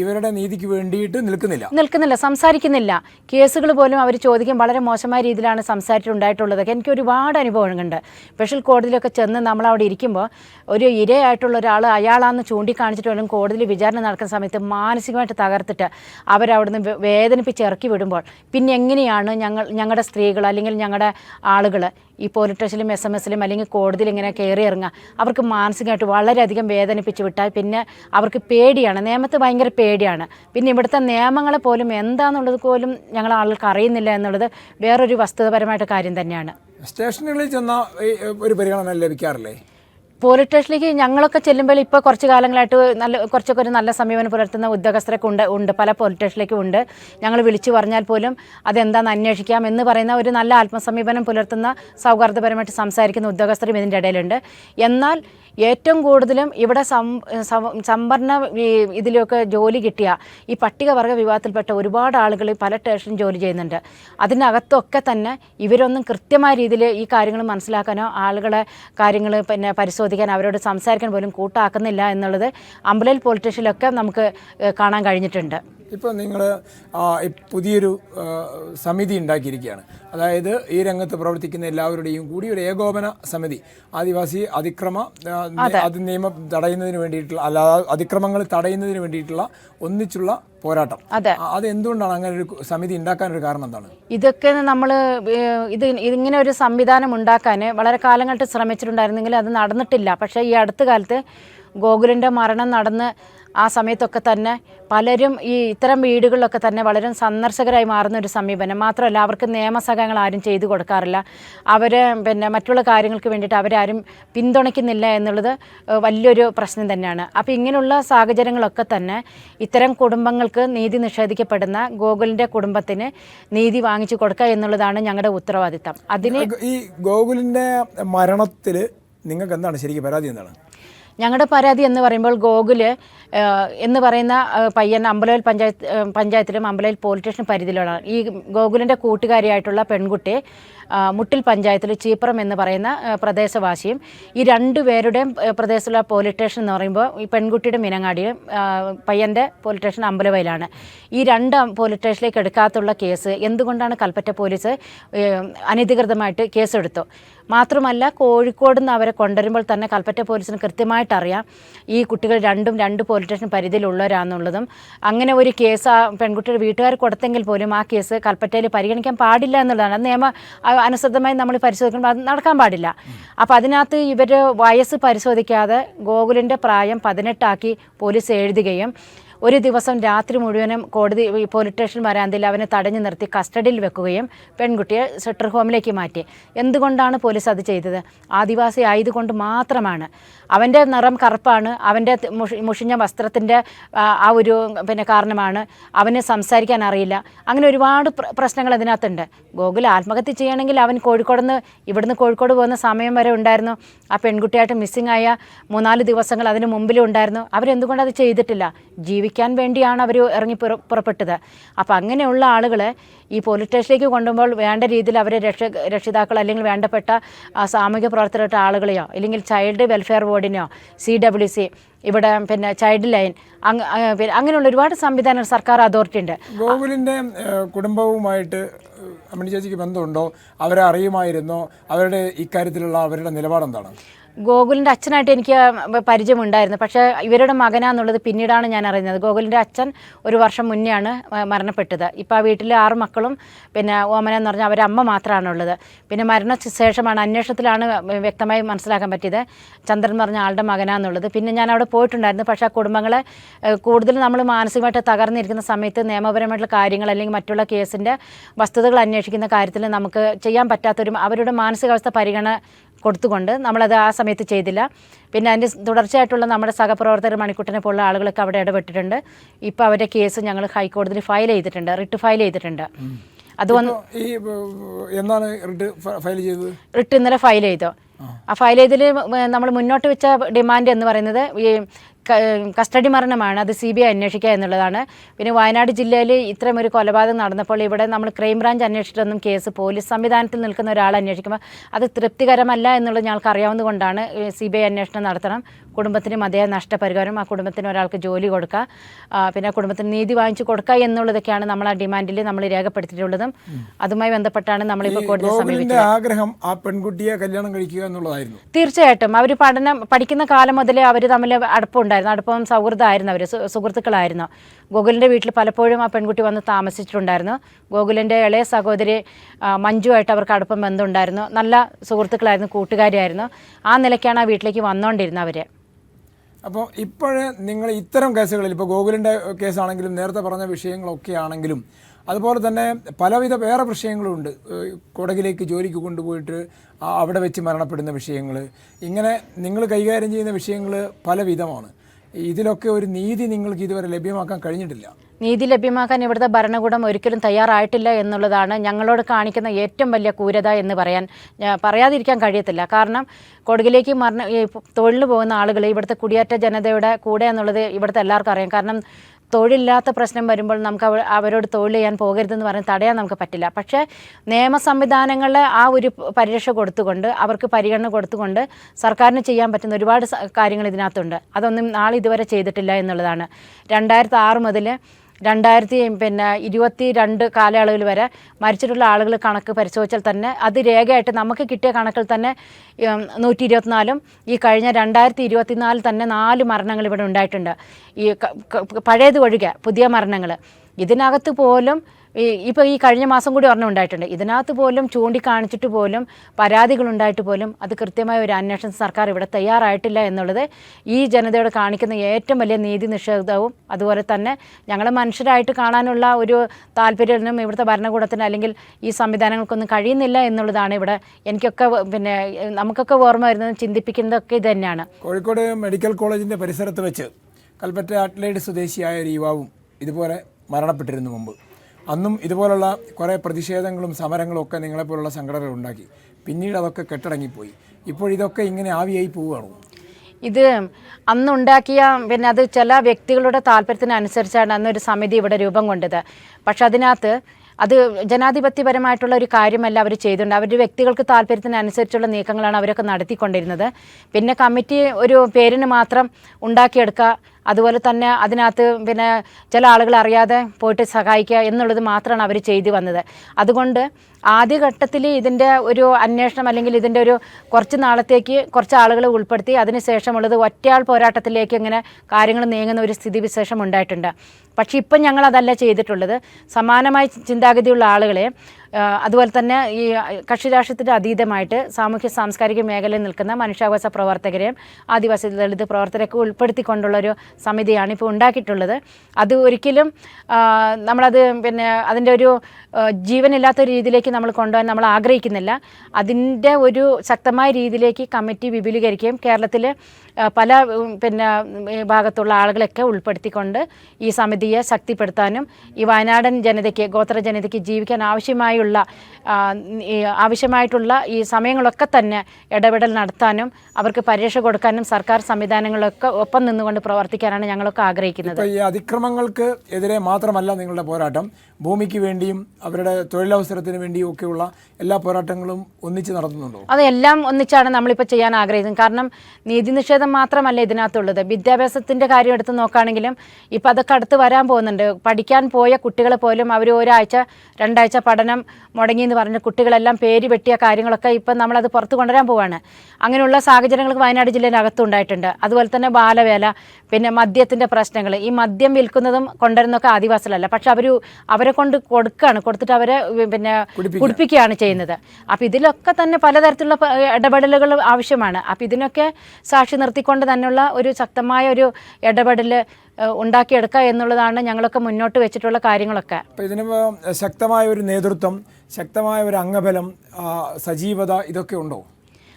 ഇവരുടെ നീതിക്ക് വേണ്ടിയിട്ട് നിൽക്കുന്നില്ല. നിൽക്കുന്നില്ല സംസാരിക്കുന്നില്ല. കേസുകൾ പോലും അവർ ചോദിക്കും വളരെ മോശമായ രീതിയിലാണ് സംസാരിച്ചിട്ടുണ്ടായിട്ടുള്ളതൊക്കെ എനിക്ക് ഒരുപാട് അനുഭവങ്ങളുണ്ട്. സ്പെഷ്യൽ കോടതിയിലൊക്കെ ചെന്ന് നമ്മൾ അവിടെ ഇരിക്കുമ്പോൾ ഒരു ഇരയായിട്ടുള്ള ഒരാൾ അയാളാന്ന് ചൂണ്ടിക്കാണിച്ചിട്ട് വേണം കോടതിയിൽ വിചാരണ നടക്കുന്ന സമയത്ത് മാനസികമായിട്ട് തകർത്തിട്ട് അവരവിടുന്ന് വേദനിപ്പിച്ച് ഇറക്കി വിടുമ്പോൾ പിന്നെ എങ്ങനെയാണ് ഞങ്ങൾ ഞങ്ങളുടെ സ്ത്രീകൾ അല്ലെങ്കിൽ ഞങ്ങളുടെ ആളുകൾ ഈ പോലീസ് സ്റ്റേഷനിലും എസ് എം എസിലും അല്ലെങ്കിൽ കോടതിയിൽ ഇങ്ങനെ കയറി ഇറങ്ങുക അവർക്ക് മാനസികമായിട്ട് വളരെയധികം വേദനിപ്പിച്ച് വിട്ടാൽ പിന്നെ അവർക്ക് പേടിയാണ്. നിയമത്തെ ഭയങ്കര പേടിയാണ്. പിന്നെ ഇവിടുത്തെ നിയമങ്ങളെ പോലും എന്താണെന്നുള്ളത് പോലും ഞങ്ങൾ ആൾക്ക് അറിയുന്നില്ല എന്നുള്ളത് വേറൊരു വസ്തുതപരമായിട്ട് കാര്യം തന്നെയാണ്. സ്റ്റേഷനുകളിൽ ചെന്ന ഒരു പരിഗണന ലഭിക്കാറില്ലേ? പോലീസ് സ്റ്റേഷനിലേക്ക് ഞങ്ങളൊക്കെ ചെല്ലുമ്പോൾ ഇപ്പോൾ കുറച്ച് കാലങ്ങളായിട്ട് നല്ല കുറച്ചൊക്കെ ഒരു നല്ല സമീപനം പുലർത്തുന്ന ഉദ്യോഗസ്ഥരൊക്കെ ഉണ്ട് ഉണ്ട്. പല പോലീസ് സ്റ്റേഷനിലേക്കും ഉണ്ട്. ഞങ്ങൾ വിളിച്ചു പറഞ്ഞാൽ പോലും അതെന്താണെന്ന് അന്വേഷിക്കാം എന്ന് പറയുന്ന ഒരു നല്ല ആത്മസമീപനം പുലർത്തുന്ന സൗഹാർദ്ദപരമായിട്ട് സംസാരിക്കുന്ന ഉദ്യോഗസ്ഥരും ഇതിന്റെ ഇടയിലുണ്ട്. എന്നാൽ ഏറ്റവും കൂടുതലും ഇവിടെ സംവരണ ഇതിലൊക്കെ ജോലി കിട്ടിയ ഈ പട്ടികവർഗ വിഭാഗത്തിൽപ്പെട്ട ഒരുപാട് ആളുകൾ പല സ്റ്റേഷനും ജോലി ചെയ്യുന്നുണ്ട്. അതിനകത്തൊക്കെ തന്നെ ഇവരൊന്നും കൃത്യമായ രീതിയിൽ ഈ കാര്യങ്ങൾ മനസ്സിലാക്കാനോ ആളുകളെ കാര്യങ്ങൾ പിന്നെ പരിശോധിക്കാൻ അവരോട് സംസാരിക്കാൻ പോലും കൂട്ടാക്കുന്നില്ല എന്നുള്ളത് അമ്പലയിൽ പോലീസ് സ്റ്റേഷനിലൊക്കെ നമുക്ക് കാണാൻ കഴിഞ്ഞിട്ടുണ്ട്. ഇപ്പോൾ നിങ്ങൾ പുതിയൊരു സമിതി ഉണ്ടാക്കിയിരിക്കുകയാണ്. അതായത് ഈ രംഗത്ത് പ്രവർത്തിക്കുന്ന എല്ലാവരുടെയും കൂടി ഒരു ഏകോപന സമിതി. ആദിവാസി അതിക്രമ അത്. നിയമം തടയുന്നതിന് വേണ്ടിയിട്ടുള്ള അല്ലാതെ അതിക്രമങ്ങൾ തടയുന്നതിന് വേണ്ടിയിട്ടുള്ള ഒന്നിച്ചുള്ള പോരാട്ടം. അതെ. അത് എന്തുകൊണ്ടാണ് അങ്ങനെ ഒരു സമിതി ഉണ്ടാക്കാൻ ഒരു കാരണം എന്താണ്? ഇതൊക്കെ നമ്മൾ ഇത് ഇങ്ങനെ ഒരു സംവിധാനം ഉണ്ടാക്കാൻ വളരെ കാലങ്ങളായിട്ട് ശ്രമിച്ചിട്ടുണ്ടായിരുന്നെങ്കിൽ അത് നടന്നിട്ടില്ല. പക്ഷേ ഈ അടുത്ത കാലത്ത് ഗോകുലിന്റെ മരണം നടന്ന് ആ സമയത്തൊക്കെ തന്നെ പലരും ഈ ഇത്തരം വീടുകളിലൊക്കെ തന്നെ വളരെ സന്ദർശകരായി മാറുന്ന ഒരു സമീപനം. മാത്രമല്ല അവർക്ക് നിയമസഹായങ്ങൾ ആരും ചെയ്തു കൊടുക്കാറില്ല. അവർ പിന്നെ മറ്റുള്ള കാര്യങ്ങൾക്ക് വേണ്ടിയിട്ട് അവരാരും പിന്തുണയ്ക്കുന്നില്ല എന്നുള്ളത് വലിയൊരു പ്രശ്നം തന്നെയാണ്. അപ്പോൾ ഇങ്ങനെയുള്ള സാഹചര്യങ്ങളൊക്കെ തന്നെ ഇത്തരം കുടുംബങ്ങൾക്ക് നീതി നിഷേധിക്കപ്പെടുന്ന ഗോകുലിന്റെ കുടുംബത്തിന് നീതി വാങ്ങിച്ചു കൊടുക്കുക എന്നുള്ളതാണ് ഞങ്ങളുടെ ഉത്തരവാദിത്തം. അതിന് ഈ ഗോകുലിന്റെ മരണത്തിൽ നിങ്ങൾക്ക് എന്താണ് ശരിക്കും പരാതി എന്താണ്? ഞങ്ങളുടെ പരാതി എന്ന് പറയുമ്പോൾ ഗോകുൽ എന്ന് പറയുന്ന പയ്യൻ അമ്പലവൽ പഞ്ചായത്ത് പഞ്ചായത്തിലും അമ്പലവയൽ പോലീസ് സ്റ്റേഷൻ പരിധിയിലുള്ള ഈ ഗോകുലിന്റെ കൂട്ടുകാരിയായിട്ടുള്ള പെൺകുട്ടി മുട്ടിൽ പഞ്ചായത്തിൽ ചീപ്പറം എന്ന് പറയുന്ന പ്രദേശവാസിയും ഈ രണ്ടു പേരുടെയും പ്രദേശത്തുള്ള പോലീസ് സ്റ്റേഷൻ എന്ന് പറയുമ്പോൾ ഈ പെൺകുട്ടിയുടെ മിനങ്ങാടിയും പയ്യന്റെ പോലീസ് സ്റ്റേഷൻ അമ്പലവയിലാണ്. ഈ രണ്ട് പോലീസ് സ്റ്റേഷനിലേക്ക് എടുക്കാത്തുള്ള കേസ് എന്തുകൊണ്ടാണ് കൽപ്പറ്റ പോലീസ് അനധികൃതമായിട്ട് കേസെടുത്തു മാത്രമല്ല കോഴിക്കോട് നിന്ന് അവരെ കൊണ്ടുവരുമ്പോൾ തന്നെ കൽപ്പറ്റ പോലീസിന് കൃത്യമായിട്ട് അറിയാം ഈ കുട്ടികൾ രണ്ടും രണ്ട് പോലീസ് സ്റ്റേഷൻ പരിധിയിലുള്ളവരാണെന്നുള്ളതും. അങ്ങനെ ഒരു കേസ് ആ പെൺകുട്ടിയുടെ വീട്ടുകാർ കൊടുത്തെങ്കിൽ പോലും ആ കേസ് കൽപ്പറ്റയിൽ പരിഗണിക്കാൻ പാടില്ല എന്നുള്ളതാണ്. അത് നിയമ അനുസൃതമായി നമ്മൾ പരിശോധിക്കുമ്പോൾ അത് നടക്കാൻ പാടില്ല. അപ്പോൾ അതിനകത്ത് ഇവരുടെ വയസ്സ് പരിശോധിക്കാതെ ഗോകുലിന്റെ പ്രായം പതിനെട്ടാക്കി പോലീസ് എഴുതുകയും ഒരു ദിവസം രാത്രി മുഴുവനും കോടതി പോലീസ് സ്റ്റേഷൻ വരാന്തിൽ അവനെ തടഞ്ഞു നിർത്തി കസ്റ്റഡിയിൽ വെക്കുകയും പെൺകുട്ടിയെ ഷെട്ടർ ഹോമിലേക്ക് മാറ്റി. എന്തുകൊണ്ടാണ് പോലീസ് അത് ചെയ്തത്? ആദിവാസി ആയതുകൊണ്ട് മാത്രമാണ്. അവന്റെ നിറം കറുപ്പാണ്. അവന്റെ മുഷിഞ്ഞ വസ്ത്രത്തിന്റെ ആ, ഒരു പിന്നെ കാരണമാണ് അവന് സംസാരിക്കാൻ അറിയില്ല. അങ്ങനെ ഒരുപാട് പ്ര- പ്രശ്നങ്ങൾ അതിനകത്തുണ്ട്. ഗോകുൽ ആത്മഹത്യ ചെയ്യണമെങ്കിൽ അവൻ കോഴിക്കോട് നിന്ന് ഇവിടുന്ന് കോഴിക്കോട് പോകുന്ന സമയം വരെ ഉണ്ടായിരുന്നു. ആ പെൺകുട്ടിയായിട്ട് മിസ്സിംഗ് ആയ മൂന്നാൽ ദിവസങ്ങൾ അതിന് മുമ്പിലും ഉണ്ടായിരുന്നു. അവരെന്തുകൊണ്ട് അത് ചെയ്തിട്ടില്ല? ജീവിക്കാൻ വേണ്ടിയാണ് അവർ ഇറങ്ങി പുറപ്പെട്ടത്. അപ്പോൾ അങ്ങനെയുള്ള ആളുകൾ ഈ പോലീസ് സ്റ്റേഷനിലേക്ക് കൊണ്ടുപോകുമ്പോൾ വേണ്ട രീതിയിൽ അവരെ രക്ഷ രക്ഷിതാക്കൾ അല്ലെങ്കിൽ വേണ്ടപ്പെട്ട സാമൂഹിക പ്രവർത്തകരുടെ ആളുകളെയോ അല്ലെങ്കിൽ ചൈൽഡ് വെൽഫെയർ ബോർഡിനെയോ സി ഡബ്ല്യു സി ഇവിടെ പിന്നെ ചൈൽഡ് ലൈൻ അങ്ങനെയുള്ള ഒരുപാട് സംവിധാനങ്ങൾ സർക്കാർ അതോറിറ്റി ഉണ്ട്. ഗോകുലിന്റെ കുടുംബവുമായിട്ട് അമ്മണി ചേച്ചിക്ക് ബന്ധമുണ്ടോ? അവരെ അറിയുമായിരുന്നോ? അവരുടെ ഇക്കാര്യത്തിലുള്ള അവരുടെ നിലപാടെന്താണ്? ഗോകുലിന്റെ അച്ഛനായിട്ട് എനിക്ക് പരിചയമുണ്ടായിരുന്നു. പക്ഷേ ഇവരുടെ മകനാന്നുള്ളത് പിന്നീടാണ് ഞാൻ അറിയുന്നത്. ഗോകുലിന്റെ അച്ഛൻ ഒരു വർഷം മുന്നെയാണ് മരണപ്പെട്ടത്. ഇപ്പോൾ ആ വീട്ടിൽ ആറ് മക്കളും പിന്നെ ഓമന എന്ന് പറഞ്ഞാൽ അവരുടെ അമ്മ മാത്രമാണുള്ളത്. പിന്നെ മരണ ശേഷമാണ് അന്വേഷണത്തിലാണ് വ്യക്തമായി മനസ്സിലാക്കാൻ പറ്റിയത്. ചന്ദ്രൻ പറഞ്ഞ ആളുടെ മകനാന്നുള്ളത്. പിന്നെ ഞാൻ അവിടെ പോയിട്ടുണ്ടായിരുന്നു. പക്ഷേ ആ കുടുംബങ്ങളെ കൂടുതൽ നമ്മൾ മാനസികമായിട്ട് തകർന്നിരിക്കുന്ന സമയത്ത് നിയമപരമായിട്ടുള്ള കാര്യങ്ങൾ അല്ലെങ്കിൽ മറ്റുള്ള കേസിന്റെ വസ്തുതകൾ അന്വേഷിക്കുന്ന കാര്യത്തിൽ നമുക്ക് ചെയ്യാൻ പറ്റാത്തൊരു അവരുടെ മാനസികാവസ്ഥ പരിഗണന കൊടുത്തുകൊണ്ട് നമ്മളത് ആ സമയത്ത് ചെയ്തില്ല. പിന്നെ അതിന്റെ തുടർച്ചയായിട്ടുള്ള നമ്മുടെ സഹപ്രവർത്തകർ മണിക്കുട്ടനെ പോലുള്ള ആളുകളൊക്കെ അവിടെ ഇടപെട്ടിട്ടുണ്ട്. ഇപ്പോൾ അവരുടെ കേസ് ഞങ്ങൾ ഹൈക്കോടതിയിൽ ഫയൽ ചെയ്തിട്ടുണ്ട്. റിട്ട് ഫയൽ ചെയ്തിട്ടുണ്ട്. അത് വന്ന് ഈ എന്നാണ് റിട്ട് ഫയൽ ചെയ്തത്? റിട്ട് ഇന്നലെ ഫയൽ ചെയ്തോ. ആ. ഫയൽ ചെയ്തതിൽ നമ്മൾ മുന്നോട്ട് വെച്ച ഡിമാൻഡ് എന്ന് പറയുന്നത് ഈ കസ്റ്റഡി മരണമാണ്. അത് സി ബി ഐ അന്വേഷിക്കുക എന്നുള്ളതാണ്. പിന്നെ വയനാട് ജില്ലയിൽ ഇത്രയും ഒരു കൊലപാതകം നടന്നപ്പോൾ ഇവിടെ നമ്മൾ ക്രൈംബ്രാഞ്ച് അന്വേഷിച്ചിട്ടൊന്നും കേസ് പോലീസ് സംവിധാനത്തിൽ നിൽക്കുന്ന ഒരാൾ അന്വേഷിക്കുമ്പോൾ അത് തൃപ്തികരമല്ല എന്നുള്ളത് ഞങ്ങൾക്ക് അറിയാവുന്നതുകൊണ്ടാണ് സി ബി ഐ അന്വേഷണം നടത്തണം. കുടുംബത്തിന് മതിയായ നഷ്ടപരിഹാരം ആ കുടുംബത്തിന് ഒരാൾക്ക് ജോലി കൊടുക്കുക പിന്നെ കുടുംബത്തിന് നീതി വാങ്ങിച്ചു കൊടുക്കുക എന്നുള്ളതൊക്കെയാണ് നമ്മൾ ആ ഡിമാൻഡിൽ നമ്മൾ രേഖപ്പെടുത്തിയിട്ടുള്ളതും. അതുമായി ബന്ധപ്പെട്ടാണ് നമ്മളിപ്പോൾ കോടതിയെ സമീപിച്ചത് ഗോകുലിന്റെ ആഗ്രഹം ആ പെൺകുട്ടിയെ കല്യാണം കഴിക്കുക എന്നുള്ളതായിരുന്നു. തീർച്ചയായിട്ടും. അവർ പഠനം പഠിക്കുന്ന കാലം മുതലേ അവർ തമ്മിൽ അടുപ്പമുണ്ടായിരുന്നു. അടുപ്പം സൗഹൃദമായിരുന്നു അവർ സുഹൃത്തുക്കളായിരുന്നു. ഗോകുലിന്റെ വീട്ടിൽ പലപ്പോഴും ആ പെൺകുട്ടി വന്ന് താമസിച്ചിട്ടുണ്ടായിരുന്നു. ഗോകുലിന്റെ ഇളയ സഹോദരി മഞ്ജുവായിട്ട് അവർക്ക് അടുപ്പം ബന്ധമുണ്ടായിരുന്നു. നല്ല സുഹൃത്തുക്കളായിരുന്നു കൂട്ടുകാരിയായിരുന്നു. ആ നിലയ്ക്കാണ് ആ വീട്ടിലേക്ക് വന്നുകൊണ്ടിരുന്നത് അവർ അപ്പോൾ ഇപ്പോഴേ നിങ്ങൾ ഇത്തരം കേസുകളിൽ ഇപ്പോൾ ഗോകുലിന്റെ കേസാണെങ്കിലും നേരത്തെ പറഞ്ഞ വിഷയങ്ങളൊക്കെ ആണെങ്കിലും അതുപോലെ തന്നെ പലവിധ വേറെ വിഷയങ്ങളുണ്ട് കൊടകിലേക്ക് ജോലിക്ക് കൊണ്ടുപോയിട്ട് അവിടെ വെച്ച് മരണപ്പെടുന്ന വിഷയങ്ങൾ ഇങ്ങനെ നിങ്ങൾ കൈകാര്യം ചെയ്യുന്ന വിഷയങ്ങൾ പലവിധമാണ്. ഇതിലൊക്കെ ഒരു നീതി നിങ്ങൾക്ക് ഇതുവരെ ലഭ്യമാക്കാൻ കഴിഞ്ഞിട്ടില്ല. നീതി ലഭ്യമാക്കാൻ ഇവിടുത്തെ ഭരണകൂടം ഒരിക്കലും തയ്യാറായിട്ടില്ല എന്നുള്ളതാണ് ഞങ്ങളോട് കാണിക്കുന്ന ഏറ്റവും വലിയ ക്രൂരത എന്ന് പറയാൻ പറയാതിരിക്കാൻ കഴിയത്തില്ല. കാരണം കൊടുകിലേക്ക് മരണ തൊഴിലിന് പോകുന്ന ആളുകൾ ഇവിടുത്തെ കുടിയേറ്റ ജനതയുടെ കൂടെ എന്നുള്ളത് ഇവിടുത്തെ എല്ലാവർക്കും അറിയാം. കാരണം തൊഴിലില്ലാത്ത പ്രശ്നം വരുമ്പോൾ നമുക്ക് അവ അവരോട് തൊഴിൽ ചെയ്യാൻ പോകരുതെന്ന് പറഞ്ഞ് തടയാൻ നമുക്ക് പറ്റില്ല. പക്ഷേ നിയമ സംവിധാനങ്ങളെ ആ ഒരു പരിരക്ഷ കൊടുത്തുകൊണ്ട് അവർക്ക് പരിഗണന കൊടുത്തുകൊണ്ട് സർക്കാരിന് ചെയ്യാൻ പറ്റുന്ന ഒരുപാട് കാര്യങ്ങൾ ഇതിനകത്തുണ്ട്. അതൊന്നും നാളെ ഇതുവരെ ചെയ്തിട്ടില്ല എന്നുള്ളതാണ്. രണ്ടായിരത്തി ആറ് മുതൽ രണ്ടായിരത്തി പിന്നെ ഇരുപത്തി രണ്ട് കാലയളവിൽ വരെ മരിച്ചിട്ടുള്ള ആളുകൾ കണക്ക് പരിശോധിച്ചാൽ തന്നെ അത് രേഖയായിട്ട് നമുക്ക് കിട്ടിയ കണക്കിൽ തന്നെ നൂറ്റി ഇരുപത്തിനാലും ഈ കഴിഞ്ഞ രണ്ടായിരത്തി ഇരുപത്തിനാലിൽ തന്നെ നാല് മരണങ്ങൾ ഇവിടെ ഉണ്ടായിട്ടുണ്ട്. ഈ പഴയത് ഒഴികെ പുതിയ മരണങ്ങൾ. ഇതിനകത്ത് പോലും ഈ ഇപ്പോൾ ഈ കഴിഞ്ഞ മാസം കൂടി ഒരെണ്ണം ഉണ്ടായിട്ടുണ്ട്. ഇതിനകത്ത് പോലും ചൂണ്ടിക്കാണിച്ചിട്ട് പോലും പരാതികൾ ഉണ്ടായിട്ട് പോലും അത് കൃത്യമായ ഒരു അന്വേഷണം സർക്കാർ ഇവിടെ തയ്യാറായിട്ടില്ല എന്നുള്ളത് ഈ ജനതയോട് കാണിക്കുന്ന ഏറ്റവും വലിയ നീതി നിഷേധവും അതുപോലെ തന്നെ ഞങ്ങളെ മനുഷ്യരായിട്ട് കാണാനുള്ള ഒരു താല്പര്യമൊന്നും ഇവിടുത്തെ ഭരണകൂടത്തിന് അല്ലെങ്കിൽ ഈ സംവിധാനങ്ങൾക്കൊന്നും കഴിയുന്നില്ല എന്നുള്ളതാണ് ഇവിടെ എനിക്കൊക്കെ പിന്നെ നമുക്കൊക്കെ ഓർമ്മ വരുന്നത് ചിന്തിപ്പിക്കുന്നതൊക്കെ ഇത് തന്നെയാണ്. കോഴിക്കോട് മെഡിക്കൽ കോളേജിന്റെ പരിസരത്ത് വെച്ച് കൽപ്പറ്റ അറ്റ്ലൈഡ് സ്വദേശിയായ ഒരു യുവാവും ഇതുപോലെ മരണപ്പെട്ടിരുന്നു മുമ്പ്. അന്നും ഇതുപോലുള്ള കുറേ പ്രതിഷേധങ്ങളും സമരങ്ങളും ഒക്കെ നിങ്ങളെപ്പോലുള്ള സംഘടനകൾ ഉണ്ടാക്കി. പിന്നീട് അതൊക്കെ കെട്ടടങ്ങിപ്പോയി. ഇപ്പോൾ ഇതൊക്കെ ഇങ്ങനെ ആവിയായി പോവുകയാണോ? ഇത് അന്നുണ്ടാക്കിയ പിന്നെ അത് ചില വ്യക്തികളുടെ താല്പര്യത്തിനനുസരിച്ചാണ് അന്നൊരു സമിതി ഇവിടെ രൂപം കൊണ്ടത്. പക്ഷെ അതിനകത്ത് അത് ജനാധിപത്യപരമായിട്ടുള്ള ഒരു കാര്യമല്ല അവർ ചെയ്തിട്ടുണ്ട് അവരുടെ വ്യക്തികൾക്ക് താല്പര്യത്തിനനുസരിച്ചുള്ള നീക്കങ്ങളാണ് അവരൊക്കെ നടത്തിക്കൊണ്ടിരുന്നത്. പിന്നെ കമ്മിറ്റി ഒരു പേരിന് മാത്രം ഉണ്ടാക്കിയെടുക്കുക അതുപോലെ തന്നെ അതിനകത്ത് പിന്നെ ചില ആളുകൾ അറിയാതെ പോയിട്ട് സഹായിക്കുക എന്നുള്ളത് മാത്രമാണ് അവർ ചെയ്തു വന്നത്. അതുകൊണ്ട് ആദ്യഘട്ടത്തിൽ ഇതിന്റെ ഒരു അന്വേഷണം അല്ലെങ്കിൽ ഇതിന്റെ ഒരു കുറച്ച് നാളത്തേക്ക് കുറച്ച് ആളുകളെ ഉൾപ്പെടുത്തി അതിനുശേഷമുള്ളത് ഒറ്റയാൾ പോരാട്ടത്തിലേക്ക് ഇങ്ങനെ കാര്യങ്ങൾ നീങ്ങുന്ന ഒരു സ്ഥിതിവിശേഷം ഉണ്ടായിട്ടുണ്ട്. പക്ഷേ ഇപ്പം ഞങ്ങൾ അതല്ല ചെയ്തിട്ടുള്ളത്. സമാനമായ ചിന്താഗതിയുള്ള ആളുകളെ അതുപോലെ തന്നെ ഈ കക്ഷി രാഷ്ട്രത്തിന്റെ അതീതമായിട്ട് സാമൂഹ്യ സാംസ്കാരിക മേഖലയിൽ നിൽക്കുന്ന മനുഷ്യാവകാശ പ്രവർത്തകരെയും ആദിവാസി ദളിത് പ്രവർത്തകരെയൊക്കെ ഉൾപ്പെടുത്തിക്കൊണ്ടുള്ളൊരു സമിതിയാണ് ഇപ്പോൾ ഉണ്ടാക്കിയിട്ടുള്ളത്. അത് ഒരിക്കലും നമ്മളത് പിന്നെ അതിന്റെ ഒരു ജീവനില്ലാത്ത രീതിയിലേക്ക് നമ്മൾ കൊണ്ടുപോകാൻ നമ്മൾ ആഗ്രഹിക്കുന്നില്ല. അതിന്റെ ഒരു ശക്തമായ രീതിയിലേക്ക് കമ്മിറ്റി വിപുലീകരിക്കുകയും കേരളത്തിൽ പല പിന്നെ ഭാഗത്തുള്ള ആളുകളൊക്കെ ഉൾപ്പെടുത്തിക്കൊണ്ട് ഈ സമിതിയെ ശക്തിപ്പെടുത്താനും ഈ വയനാടൻ ജനതയ്ക്ക് ഗോത്ര ജനതയ്ക്ക് ജീവിക്കാൻ ആവശ്യമായുള്ള ആവശ്യമായിട്ടുള്ള ഈ സമയങ്ങളൊക്കെ തന്നെ ഇടപെടൽ നടത്താനും അവർക്ക് പരിരക്ഷ കൊടുക്കാനും സർക്കാർ സംവിധാനങ്ങളൊക്കെ ഒപ്പം നിന്നുകൊണ്ട് പ്രവർത്തിക്കാനാണ് ഞങ്ങളൊക്കെ ആഗ്രഹിക്കുന്നത്. ഈ അതിക്രമങ്ങൾക്ക് എതിരെ മാത്രമല്ല നിങ്ങളുടെ പോരാട്ടം. ഭൂമിക്ക് വേണ്ടിയും അവരുടെ തൊഴിലവസരത്തിന് വേണ്ടിയും ഒക്കെയുള്ള എല്ലാ പോരാട്ടങ്ങളും ഒന്നിച്ച് നടത്തുന്നുണ്ടോ? അതെല്ലാം ഒന്നിച്ചാണ് നമ്മളിപ്പോൾ ചെയ്യാൻ ആഗ്രഹിക്കുന്നത്. കാരണം നീതി നിഷേധം മാത്രമല്ല ഇതിനകത്തുള്ളത്. വിദ്യാഭ്യാസത്തിന്റെ കാര്യം എടുത്ത് നോക്കുകയാണെങ്കിലും ഇപ്പം അതൊക്കെ അടുത്ത് വരാൻ പോകുന്നുണ്ട്. പഠിക്കാൻ പോയ കുട്ടികളെ പോലും അവർ ഒരാഴ്ച രണ്ടാഴ്ച പഠനം മുടങ്ങി എന്ന് പറഞ്ഞ് കുട്ടികളെല്ലാം പേര് വെട്ടിയ കാര്യങ്ങളൊക്കെ ഇപ്പം നമ്മളത് പുറത്ത് കൊണ്ടുവരാൻ പോവാണ്. അങ്ങനെയുള്ള സാഹചര്യങ്ങൾ വയനാട് ജില്ലയിനകത്തും ഉണ്ടായിട്ടുണ്ട്. അതുപോലെ തന്നെ ബാലവേല പിന്നെ മദ്യത്തിന്റെ പ്രശ്നങ്ങൾ. ഈ മദ്യം വിൽക്കുന്നതും കൊണ്ടുവരുന്നതൊക്കെ ആദിവാസികളല്ല. പക്ഷെ അവർ അവരെ കൊണ്ട് കൊടുക്കുകയാണ് കൊടുത്തിട്ട് അവരെ പിന്നെ കുടിപ്പിക്കുകയാണ് ചെയ്യുന്നത്. അപ്പം ഇതിലൊക്കെ തന്നെ പലതരത്തിലുള്ള ഇടപെടലുകൾ ആവശ്യമാണ്. അപ്പം ഇതിനൊക്കെ സാക്ഷി നിർത്തിക്കൊണ്ട് തന്നെയുള്ള ഒരു ശക്തമായ ഒരു ഇടപെടൽ ഉണ്ടാക്കിയെടുക്കുക എന്നുള്ളതാണ് ഞങ്ങളൊക്കെ മുന്നോട്ട് വെച്ചിട്ടുള്ള കാര്യങ്ങളൊക്കെ. ഇതിന് ശക്തമായ ഒരു നേതൃത്വം ശക്തമായ ഒരു അംഗബലം സജീവത ഇതൊക്കെ ഉണ്ടോ?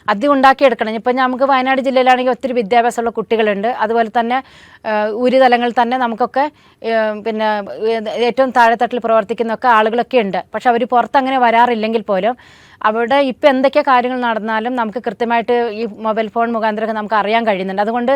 അത് ഉണ്ടാക്കിയെടുക്കണം. ഇപ്പം നമുക്ക് വയനാട് ജില്ലയിലാണെങ്കിൽ ഒത്തിരി വിദ്യാഭ്യാസമുള്ള കുട്ടികളുണ്ട്. അതുപോലെ തന്നെ ഏഹ്, ഊരുതലങ്ങളിൽ തന്നെ നമുക്കൊക്കെ പിന്നെ ഏറ്റവും താഴെത്തട്ടിൽ പ്രവർത്തിക്കുന്നൊക്കെ ആളുകളൊക്കെ ഉണ്ട്. പക്ഷെ അവർ പുറത്തങ്ങനെ വരാറില്ലെങ്കിൽ പോലും അവിടെ ഇപ്പം എന്തൊക്കെ കാര്യങ്ങൾ നടന്നാലും നമുക്ക് കൃത്യമായിട്ട് ഈ മൊബൈൽ ഫോൺ മുഖാന്തരമൊക്കെ നമുക്ക് അറിയാൻ കഴിയുന്നുണ്ട്. അതുകൊണ്ട്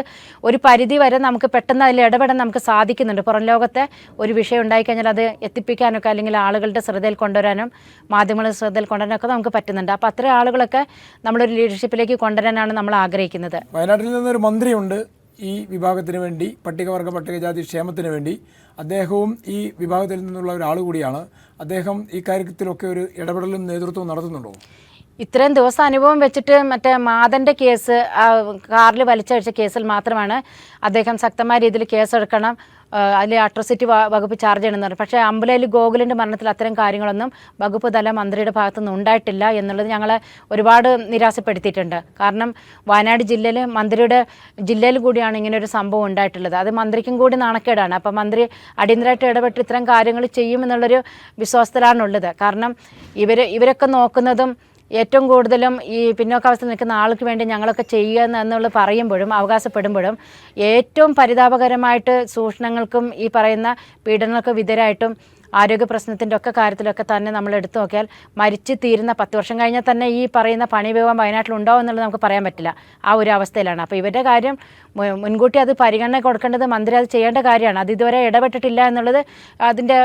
ഒരു പരിധി വരെ നമുക്ക് പെട്ടെന്ന് അതിൽ ഇടപെടാൻ നമുക്ക് സാധിക്കുന്നുണ്ട്. പുറം ലോകത്തെ ഒരു വിഷയം ഉണ്ടായിക്കഴിഞ്ഞാൽ അത് എത്തിപ്പിക്കാനൊക്കെ അല്ലെങ്കിൽ ആളുകളുടെ ശ്രദ്ധയിൽ കൊണ്ടുവരാനും മാധ്യമങ്ങളുടെ ശ്രദ്ധയിൽ കൊണ്ടുവരാനൊക്കെ നമുക്ക് പറ്റുന്നുണ്ട്. അപ്പോൾ അത്രയും ആളുകളൊക്കെ നമ്മളൊരു ലീഡർഷിപ്പിലേക്ക് കൊണ്ടുവരാനാണ് നമ്മൾ ആഗ്രഹിക്കുന്നത്. വയനാട്ടിൽ നിന്നൊരു മന്ത്രിയുണ്ട്. ഈ വിഭാഗത്തിന് വേണ്ടി പട്ടികവർഗ പട്ടികജാതി ക്ഷേമത്തിന് വേണ്ടി. അദ്ദേഹവും ഈ വിഭാഗത്തിൽ നിന്നുള്ള ഒരാൾ കൂടിയാണ്. അദ്ദേഹം ഈ കാര്യത്തിലൊക്കെ ഒരു ഇടപെടലും നേതൃത്വവും നടത്തുന്നുണ്ടോ? ഇത്രയും ദിവസം അനുഭവം വെച്ചിട്ട് മറ്റേ മാതന്റെ കേസ് കാറിൽ വലിച്ചഴിച്ച കേസിൽ മാത്രമാണ് അദ്ദേഹം ശക്തമായ രീതിയിൽ കേസെടുക്കണം. അതിൽ അട്രോസിറ്റി വകുപ്പ് ചാർജ് ചെയ്യണമെന്ന് പറഞ്ഞു. പക്ഷേ അമ്പലയിൽ ഗോകുലിന്റെ മരണത്തിൽ അത്തരം കാര്യങ്ങളൊന്നും വകുപ്പ് തല മന്ത്രിയുടെ ഭാഗത്തുനിന്ന് ഉണ്ടായിട്ടില്ല എന്നുള്ളത് ഞങ്ങളെ ഒരുപാട് നിരാശപ്പെടുത്തിയിട്ടുണ്ട്. കാരണം വയനാട് ജില്ലയിൽ മന്ത്രിയുടെ ജില്ലയിൽ കൂടിയാണ് ഇങ്ങനെ ഒരു സംഭവം ഉണ്ടായിട്ടുള്ളത്. അത് മന്ത്രിക്കും കൂടി നാണക്കേടാണ്. അപ്പോൾ മന്ത്രി അടിയന്തരമായിട്ട് ഇടപെട്ട് ഇത്തരം കാര്യങ്ങൾ ചെയ്യുമെന്നുള്ളൊരു വിശ്വാസത്തിലാണുള്ളത്. കാരണം ഇവർ ഇവരൊക്കെ നോക്കുന്നതും ഏറ്റവും കൂടുതലും ഈ പിന്നോക്കാവസ്ഥ നിൽക്കുന്ന ആൾക്ക് വേണ്ടി ഞങ്ങളൊക്കെ ചെയ്യുക എന്ന് എന്നുള്ളത് പറയുമ്പോഴും അവകാശപ്പെടുമ്പോഴും ഏറ്റവും പരിതാപകരമായിട്ട് ചൂഷണങ്ങൾക്കും ഈ പറയുന്ന പീഡനങ്ങൾക്ക് വിധേയരായിട്ടും ആരോഗ്യ പ്രശ്നത്തിന്റെ ഒക്കെ കാര്യത്തിലൊക്കെ തന്നെ നമ്മൾ എടുത്തു നോക്കിയാൽ മരിച്ചു തീരുന്ന പത്ത് വർഷം കഴിഞ്ഞാൽ തന്നെ ഈ പറയുന്ന പണി വിഭവം വയനാട്ടിൽ ഉണ്ടാവും എന്നുള്ളത് നമുക്ക് പറയാൻ പറ്റില്ല. ആ ഒരു അവസ്ഥയിലാണ്. അപ്പോൾ ഇവരുടെ കാര്യം മുൻകൂട്ടി അത് പരിഗണന കൊടുക്കേണ്ടത് മന്ത്രി അത് ചെയ്യേണ്ട കാര്യമാണ്. അത് ഇതുവരെ ഇടപെട്ടിട്ടില്ല എന്നുള്ളത് അതിന്റെ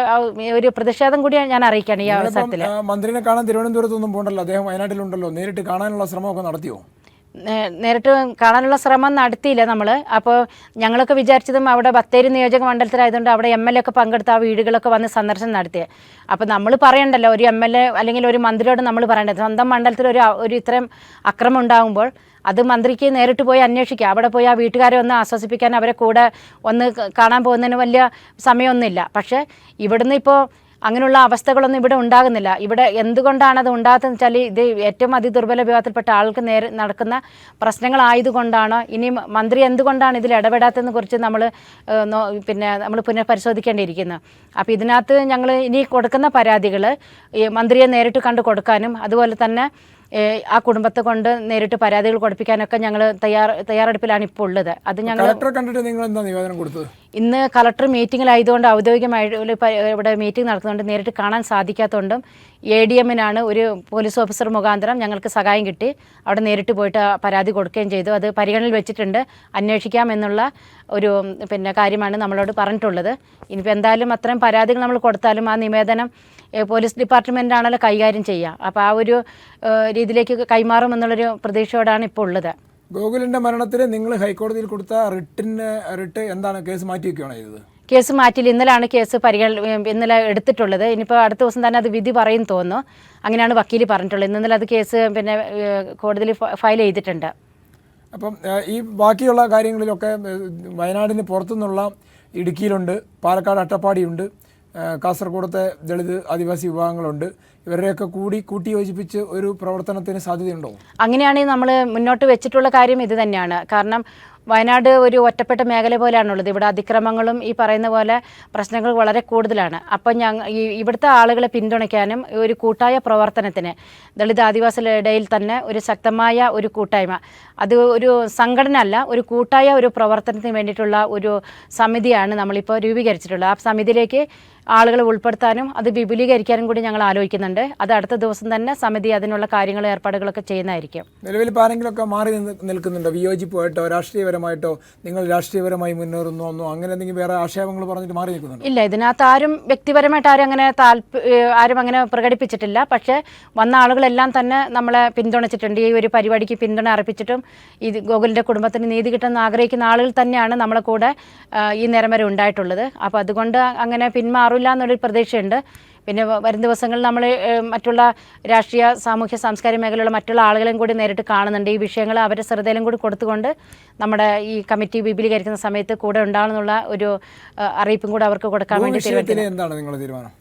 ഒരു പ്രതിഷേധം കൂടി ഞാൻ അറിയിക്കുകയാണ് ഈ അവസരത്തിൽ. മന്ത്രിനെ കാണാൻ തിരുവനന്തപുരത്തൊന്നും പോകണ്ടല്ലോ? അദ്ദേഹം വയനാട്ടിലുണ്ടല്ലോ. നേരിട്ട് കാണാനുള്ള ശ്രമമൊക്കെ നടത്തിയോ? നേരിട്ട് കാണാനുള്ള ശ്രമം നടത്തിയില്ല നമ്മൾ അപ്പോൾ ഞങ്ങളൊക്കെ വിചാരിച്ചതും അവിടെ ബത്തേരി നിയോജക മണ്ഡലത്തിലായതുകൊണ്ട് അവിടെ എം എൽ എ ഒക്കെ പങ്കെടുത്ത് ആ വീടുകളൊക്കെ വന്ന് സന്ദർശനം നടത്തിയത് അപ്പോൾ നമ്മൾ പറയണ്ടല്ലോ ഒരു എം എൽ എ അല്ലെങ്കിൽ ഒരു മന്ത്രിയോട് നമ്മൾ പറയേണ്ടത് സ്വന്തം മണ്ഡലത്തിൽ ഒരു ഒരു ഇത്രയും അക്രമം ഉണ്ടാകുമ്പോൾ അത് മന്ത്രിക്ക് നേരിട്ട് പോയി അന്വേഷിക്കുക അവിടെ പോയി ആ വീട്ടുകാരെ ഒന്ന് ആശ്വസിപ്പിക്കാൻ അവരെ കൂടെ ഒന്ന് കാണാൻ പോകുന്നതിന് വലിയ സമയമൊന്നുമില്ല. പക്ഷേ ഇവിടുന്ന് ഇപ്പോൾ അങ്ങനെയുള്ള അവസ്ഥകളൊന്നും ഇവിടെ ഉണ്ടാകുന്നില്ല. ഇവിടെ എന്തുകൊണ്ടാണ് അത് ഉണ്ടാകുന്നത് വെച്ചാൽ ഇത് ഏറ്റവും അതിദുർബല വിഭാഗത്തിൽപ്പെട്ട ആൾക്ക് നേരെ നടക്കുന്ന പ്രശ്നങ്ങളായതുകൊണ്ടാണോ. ഇനി മന്ത്രി എന്തുകൊണ്ടാണ് ഇതിൽ ഇടപെടാത്തതെന്ന് കുറിച്ച് നമ്മൾ പിന്നെ നമ്മൾ പുനഃപരിശോധിക്കേണ്ടിയിരിക്കുന്നു. അപ്പോൾ ഇതിനകത്ത് ഞങ്ങൾ ഇനി കൊടുക്കുന്ന പരാതികൾ മന്ത്രിയെ നേരിട്ട് കണ്ട് കൊടുക്കാനും അതുപോലെ തന്നെ ആ കുടുംബത്തെ കൊണ്ട് നേരിട്ട് പരാതികൾ കൊടുപ്പിക്കാനൊക്കെ ഞങ്ങൾ തയ്യാർ തയ്യാറെടുപ്പിലാണ് ഇപ്പോൾ ഉള്ളത്. അത് ഞങ്ങൾ കണ്ടിട്ട് നിങ്ങൾ എന്താ നിവേദനം കൊടുത്തത്? ഇന്ന് കളക്ടർ മീറ്റിങ്ങിലായതുകൊണ്ട് ഔദ്യോഗികമായി ഒരു ഇവിടെ മീറ്റിംഗ് നടത്തുന്നുണ്ട്. നേരിട്ട് കാണാൻ സാധിക്കാത്തതുകൊണ്ടും എ ഡി എമ്മിനാണ് ഒരു പോലീസ് ഓഫീസർ മുഖാന്തരം ഞങ്ങൾക്ക് സഹായം കിട്ടി. അവിടെ നേരിട്ട് പോയിട്ട് പരാതി കൊടുക്കുകയും ചെയ്തു. അത് പരിഗണനയിൽ വെച്ചിട്ടുണ്ട്. അന്വേഷിക്കാം എന്നുള്ള ഒരു പിന്നെ കാര്യമാണ് നമ്മളോട് പറഞ്ഞിട്ടുള്ളത്. ഇനിയിപ്പോൾ എന്തായാലും അത്രയും പരാതികൾ നമ്മൾ കൊടുത്താലും ആ നിവേദനം പോലീസ് ഡിപ്പാർട്ട്മെന്റ് ആണല്ലോ കൈകാര്യം ചെയ്യുക. അപ്പോൾ ആ ഒരു രീതിയിലേക്ക് കൈമാറും എന്നുള്ളൊരു പ്രതീക്ഷയോടാണ് ഇപ്പോൾ ഉള്ളത്. ഗോകുലിന്റെ മരണത്തിൽ നിങ്ങൾ ഹൈക്കോടതിയിൽ കൊടുത്ത റിട്ടിന് റിട്ട് എന്താണ്? കേസ് മാറ്റി വെക്കുകയാണോ ചെയ്തത്? കേസ് മാറ്റിയില്ല. ഇന്നലാണ് കേസ് പരിഗണ ഇന്നലെ എടുത്തിട്ടുള്ളത്. ഇനിയിപ്പോൾ അടുത്ത ദിവസം തന്നെ അത് വിധി പറയും തോന്നുന്നു. അങ്ങനെയാണ് വക്കീൽ പറഞ്ഞിട്ടുള്ളത്. ഇന്നലെ അത് കേസ് പിന്നെ കോടതിയിൽ ഫയൽ ചെയ്തിട്ടുണ്ട്. അപ്പം ഈ ബാക്കിയുള്ള കാര്യങ്ങളിലൊക്കെ വയനാടിന് പുറത്തുനിന്നുള്ള ഇടുക്കിയിലുണ്ട് പാലക്കാട് അട്ടപ്പാടിയുണ്ട്. കാസർഗോഡത്തെ ദളിത് ആദിവാസി വിഭാഗങ്ങളുണ്ട്. ഇവരുടെയൊക്കെ കൂടി കൂട്ടിയോജിപ്പിച്ച് ഒരു പ്രവർത്തനത്തിന് സാധ്യതയുണ്ടോ? അങ്ങനെയാണെങ്കിൽ നമ്മൾ മുന്നോട്ട് വെച്ചിട്ടുള്ള കാര്യം ഇത് തന്നെയാണ്. കാരണം വയനാട് ഒരു ഒറ്റപ്പെട്ട മേഖല പോലെയാണുള്ളത്. ഇവിടെ അതിക്രമങ്ങളും ഈ പറയുന്ന പോലെ പ്രശ്നങ്ങൾ വളരെ കൂടുതലാണ്. അപ്പം ഞങ്ങൾ ഇവിടുത്തെ ആളുകളെ പിന്തുണയ്ക്കാനും ഒരു കൂട്ടായ പ്രവർത്തനത്തിന് ദളിത് ആദിവാസികളുടെ ഇടയിൽ തന്നെ ഒരു ശക്തമായ ഒരു കൂട്ടായ്മ. അത് ഒരു സംഘടന അല്ല ഒരു കൂട്ടായ ഒരു പ്രവർത്തനത്തിന് വേണ്ടിയിട്ടുള്ള ഒരു സമിതിയാണ് നമ്മളിപ്പോൾ രൂപീകരിച്ചിട്ടുള്ളത്. ആ സമിതിയിലേക്ക് ആളുകളെ ഉൾപ്പെടുത്താനും അത് വിപുലീകരിക്കാനും കൂടി ഞങ്ങൾ ആലോചിക്കുന്നുണ്ട്. അത് അടുത്ത ദിവസം തന്നെ സമിതി അതിനുള്ള കാര്യങ്ങൾ ഏർപ്പാടുകളൊക്കെ ചെയ്യുന്നതായിരിക്കും. നിലവിൽ ആരെങ്കിലും ഒക്കെ മാറി നിൽക്കുന്നുണ്ടോ? വിയോജിപ്പുമായിട്ടോ രാഷ്ട്രീയപരമായിട്ടോ നിങ്ങൾ രാഷ്ട്രീയപരമായി മുന്നേറുന്നു എന്നോ അങ്ങനെ എന്തെങ്കിലും വേറെ ആക്ഷേപങ്ങൾ പറഞ്ഞിട്ട് മാറി നിൽക്കുന്നുണ്ട്? ഇല്ല ഇതിനകത്ത് ആരും വ്യക്തിപരമായിട്ട് ആരും അങ്ങനെ ആരും അങ്ങനെ പ്രകടിപ്പിച്ചിട്ടില്ല. പക്ഷേ വന്ന ആളുകളെല്ലാം തന്നെ നമ്മളെ പിന്തുണച്ചിട്ടുണ്ട്. ഈ ഒരു പരിപാടിക്ക് പിന്തുണ അർപ്പിച്ചിട്ടും ഇത് ഗോകുലിന്റെ കുടുംബത്തിന് നീതി കിട്ടുമെന്ന് ആഗ്രഹിക്കുന്ന ആളുകൾ തന്നെയാണ് നമ്മളെ കൂടെ ഈ നേരം വരെ ഉണ്ടായിട്ടുള്ളത്. അപ്പോൾ അതുകൊണ്ട് അങ്ങനെ പിന്മാറില്ല എന്നുള്ളൊരു പ്രതീക്ഷയുണ്ട്. പിന്നെ വരും ദിവസങ്ങളിൽ നമ്മൾ മറ്റുള്ള രാഷ്ട്രീയ സാമൂഹ്യ സാംസ്കാരിക മേഖലയിലുള്ള മറ്റുള്ള ആളുകളെയും കൂടി നേരിട്ട് കാണുന്നുണ്ട്. ഈ വിഷയങ്ങൾ അവരുടെ ശ്രദ്ധയിലും കൂടി കൊടുത്തുകൊണ്ട് നമ്മുടെ ഈ കമ്മിറ്റി വിപുലീകരിക്കുന്ന സമയത്ത് കൂടെ ഉണ്ടാവണമെന്നുള്ള ഒരു അറിയിപ്പും കൂടെ അവർക്ക് കൊടുക്കാൻ വേണ്ടി എന്താണ് നിങ്ങളുടെ തീരുമാനം?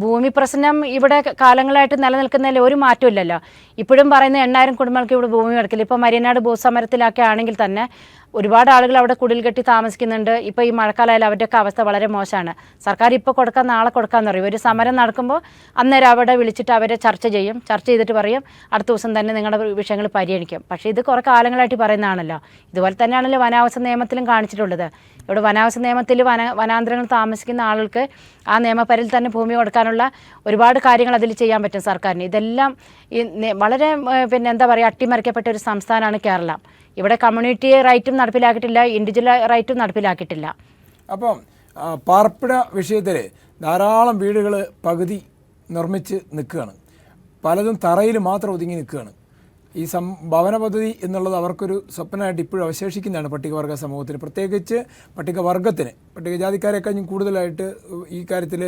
ഭൂമി പ്രശ്നം ഇവിടെ കാലങ്ങളായിട്ട് നിലനിൽക്കുന്നതിൽ ഒരു മാറ്റമില്ലല്ലോ ഇപ്പോഴും പറയുന്ന എണ്ണായിരം കുടുംബങ്ങൾക്ക് ഇവിടെ ഭൂമി കിടക്കില്ല. ഇപ്പോൾ മരിയനാട് ഭൂസമരത്തിലൊക്കെ ആണെങ്കിൽ തന്നെ ഒരുപാട് ആളുകൾ അവിടെ കുടിൽ കെട്ടി താമസിക്കുന്നുണ്ട്. ഇപ്പോൾ ഈ മഴക്കാലമായാലും അവരുടെയൊക്കെ അവസ്ഥ വളരെ മോശമാണ്. സർക്കാർ ഇപ്പോൾ കൊടുക്കാൻ നാളെ കൊടുക്കാമെന്ന് പറയും. ഒരു സമരം നടക്കുമ്പോൾ അന്നേരം അവിടെ വിളിച്ചിട്ട് അവരെ ചർച്ച ചെയ്യും. ചർച്ച ചെയ്തിട്ട് പറയും അടുത്ത ദിവസം തന്നെ നിങ്ങളുടെ വിഷയങ്ങൾ പരിഗണിക്കും. പക്ഷേ ഇത് കുറേ കാലങ്ങളായിട്ട് പറയുന്നതാണല്ലോ ഇതുപോലെ തന്നെയാണല്ലോ വനാവസ്ഥ നിയമത്തിലും കാണിച്ചിട്ടുള്ളത്. ഇവിടെ വനാവസ്ഥ നിയമത്തിൽ വന വനാന്തരങ്ങൾ താമസിക്കുന്ന ആളുകൾക്ക് ആ നിയമപരിൽ തന്നെ ഭൂമി കൊടുക്കാനുള്ള ഒരുപാട് കാര്യങ്ങൾ അതിൽ ചെയ്യാൻ പറ്റും സർക്കാരിന്. ഇതെല്ലാം ഈ വളരെ പിന്നെ എന്താ പറയുക അട്ടിമറിക്കപ്പെട്ട ഒരു സംസ്ഥാനമാണ് കേരളം. ഇവിടെ കമ്മ്യൂണിറ്റി റൈറ്റും നടപ്പിലാക്കിയിട്ടില്ല ഇൻഡിവിജ്വൽ റൈറ്റും നടപ്പിലാക്കിയിട്ടില്ല. അപ്പം പാർപ്പിട വിഷയത്തിൽ ധാരാളം വീടുകൾ പകുതി നിർമ്മിച്ച് നിൽക്കുകയാണ്. പലതും തറയിൽ മാത്രം ഒതുങ്ങി നിൽക്കുകയാണ്. ഈ സം ഭവന പദ്ധതി എന്നുള്ളത് അവർക്കൊരു സ്വപ്നമായിട്ട് ഇപ്പോഴും അവശേഷിക്കുന്നതാണ് പട്ടികവർഗ സമൂഹത്തിന്. പ്രത്യേകിച്ച് പട്ടികവർഗത്തിന് പട്ടികജാതിക്കാരെക്കാളും കൂടുതലായിട്ട് ഈ കാര്യത്തിൽ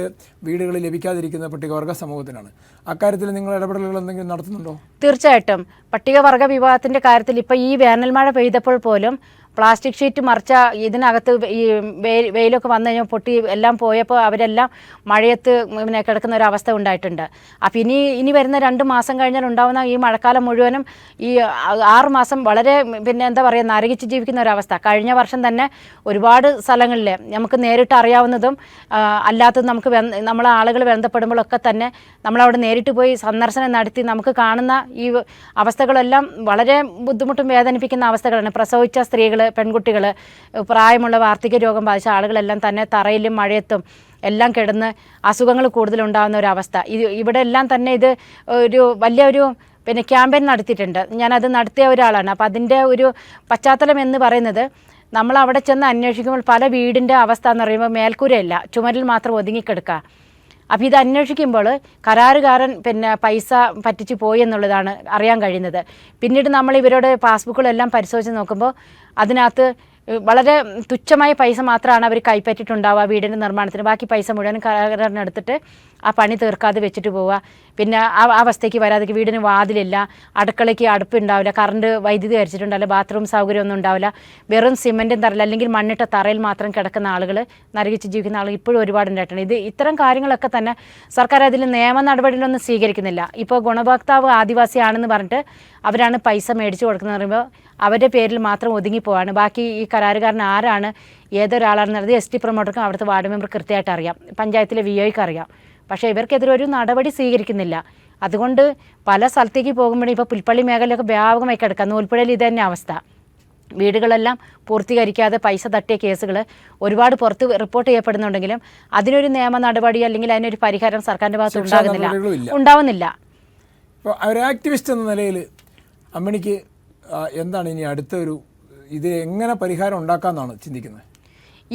വീടുകൾ ലഭിക്കാതിരിക്കുന്ന പട്ടികവർഗ സമൂഹത്തിനാണ്. അക്കാര്യത്തിൽ നിങ്ങൾ ഇടപെടലുകൾ എന്തെങ്കിലും നടത്തുന്നുണ്ടോ? തീർച്ചയായിട്ടും. പട്ടികവർഗ വിവാഹത്തിന്റെ കാര്യത്തിൽ ഇപ്പോൾ ഈ വേനൽ മഴ പെയ്തപ്പോൾ പോലും പ്ലാസ്റ്റിക് ഷീറ്റ് മറിച്ച ഇതിനകത്ത് ഈ വെയിലൊക്കെ വന്നു കഴിഞ്ഞാൽ പൊട്ടി എല്ലാം പോയപ്പോൾ അവരെല്ലാം മഴയത്ത് പിന്നെ കിടക്കുന്ന ഒരു അവസ്ഥ ഉണ്ടായിട്ടുണ്ട്. അപ്പം ഇനി ഇനി വരുന്ന രണ്ട് മാസം കഴിഞ്ഞാൽ ഉണ്ടാകുന്ന ഈ മഴക്കാലം മുഴുവനും ഈ ആറ് മാസം വളരെ പിന്നെ എന്താ പറയുക നരകിച്ച് ജീവിക്കുന്ന ഒരവസ്ഥ കഴിഞ്ഞ വർഷം തന്നെ ഒരുപാട് സ്ഥലങ്ങളിൽ നമുക്ക് നേരിട്ട് അറിയാവുന്നതും അല്ലാത്തതും നമുക്ക് നമ്മൾ ആളുകൾ ബന്ധപ്പെടുമ്പോഴൊക്കെ തന്നെ നമ്മളവിടെ നേരിട്ട് പോയി സന്ദർശനം നടത്തി നമുക്ക് കാണുന്ന ഈ അവസ്ഥകളെല്ലാം വളരെ ബുദ്ധിമുട്ടും വേദനിപ്പിക്കുന്ന അവസ്ഥകളാണ്. പ്രസവിച്ച സ്ത്രീകൾ പെൺകുട്ടികൾ പ്രായമുള്ള വാർദ്ധക്യ രോഗം ബാധിച്ച ആളുകളെല്ലാം തന്നെ തറയിലും മഴയത്തും എല്ലാം കിടന്ന് അസുഖങ്ങൾ കൂടുതലുണ്ടാകുന്ന ഒരു അവസ്ഥ. ഇത് ഇവിടെ എല്ലാം തന്നെ ഇത് ഒരു വലിയൊരു പിന്നെ ക്യാമ്പയിൻ നടത്തിയിട്ടുണ്ട്. ഞാനത് നടത്തിയ ഒരാളാണ്. അപ്പോൾ അതിന്റെ ഒരു പശ്ചാത്തലം എന്ന് പറയുന്നത് നമ്മൾ അവിടെ ചെന്ന് അന്വേഷിക്കുമ്പോൾ പല വീടിന്റെ അവസ്ഥ എന്ന് പറയുമ്പോൾ മേൽക്കൂരയല്ല. ചുമരിൽ മാത്രം ഒതുങ്ങിക്കിടക്കുക അപ്പോൾ ഇത് അന്വേഷിക്കുമ്പോൾ കരാറുകാരൻ പിന്നെ പൈസ പറ്റിച്ച് പോയി എന്നുള്ളതാണ് അറിയാൻ കഴിയുന്നത്. പിന്നീട് നമ്മൾ ഇവരുടെ പാസ്ബുക്കുകളെല്ലാം പരിശോധിച്ച് നോക്കുമ്പോൾ അതിനകത്ത് വളരെ തുച്ഛമായ പൈസ മാത്രമാണ് അവർ കൈപ്പറ്റിയിട്ടുണ്ടാവുക വീടിന്റെ നിർമ്മാണത്തിന്. ബാക്കി പൈസ മുഴുവൻ കരാറിനെടുത്തിട്ട് ആ പണി തീർക്കാതെ വെച്ചിട്ട് പോവുക. പിന്നെ ആ ആ അവസ്ഥയ്ക്ക് വരാതെ വീടിന് വാതിലില്ല അടുക്കളയ്ക്ക് അടുപ്പ് ഉണ്ടാവില്ല കറണ്ട് വൈദ്യുതി അരിച്ചിട്ടുണ്ടാവില്ല ബാത്റൂം സൗകര്യമൊന്നും ഉണ്ടാവില്ല. വെറും സിമെന്റും തറയില്ല അല്ലെങ്കിൽ മണ്ണിട്ട തറയിൽ മാത്രം കിടക്കുന്ന ആളുകൾ നരകിച്ച് ജീവിക്കുന്ന ആളുകൾ ഇപ്പോഴും ഒരുപാട് ഉണ്ടായിട്ടുണ്ട്. ഇത് ഇത്തരം കാര്യങ്ങളൊക്കെ തന്നെ സർക്കാർ അതിൽ നിയമ നടപടികളൊന്നും സ്വീകരിക്കുന്നില്ല. ഇപ്പോൾ ഗുണഭോക്താവ് ആദിവാസിയാണെന്ന് പറഞ്ഞിട്ട് അവരാണ് പൈസ മേടിച്ചു കൊടുക്കുന്നത് പറയുമ്പോൾ അവരുടെ പേരിൽ മാത്രം ഒതുങ്ങിപ്പോവാണ്. ബാക്കി ഈ കരാറുകാരൻ ആരാണ് ഏതൊരാളാണെന്നുള്ളത് എസ് ടി പ്രൊമോട്ടർക്കും അവിടുത്തെ വാർഡ് മെമ്പർ കൃത്യമായിട്ട് അറിയാം. പഞ്ചായത്തിലെ വി ഒയ്ക്ക് അറിയാം. പക്ഷേ ഇവർക്കെതിരെ ഒരു നടപടി സ്വീകരിക്കുന്നില്ല. അതുകൊണ്ട് പല സ്ഥലത്തേക്ക് പോകുമ്പോഴും ഇപ്പോൾ പുൽപ്പള്ളി മേഖലയൊക്കെ വ്യാപകമായി കിടക്കുക നൂൽപ്പുഴയിൽ ഇത് തന്നെ അവസ്ഥ. വീടുകളെല്ലാം പൂർത്തീകരിക്കാതെ പൈസ തട്ടിയ കേസുകൾ ഒരുപാട് പുറത്ത് റിപ്പോർട്ട് ചെയ്യപ്പെടുന്നുണ്ടെങ്കിലും അതിനൊരു നിയമ നടപടി അല്ലെങ്കിൽ അതിനൊരു പരിഹാരം സർക്കാരിന്റെ ഭാഗത്ത് ഉണ്ടാകുന്നില്ല. ഉണ്ടാവുന്നില്ല. ഇപ്പോൾ ഒരു ആക്ടിവിസ്റ്റ് എന്ന നിലയിൽ അമ്മണിക്ക് എന്താണ് ഇനി അടുത്ത ഒരു ഇത് എങ്ങനെ പരിഹാരം ഉണ്ടാക്കാമെന്നാണ് ചിന്തിക്കുന്നത്?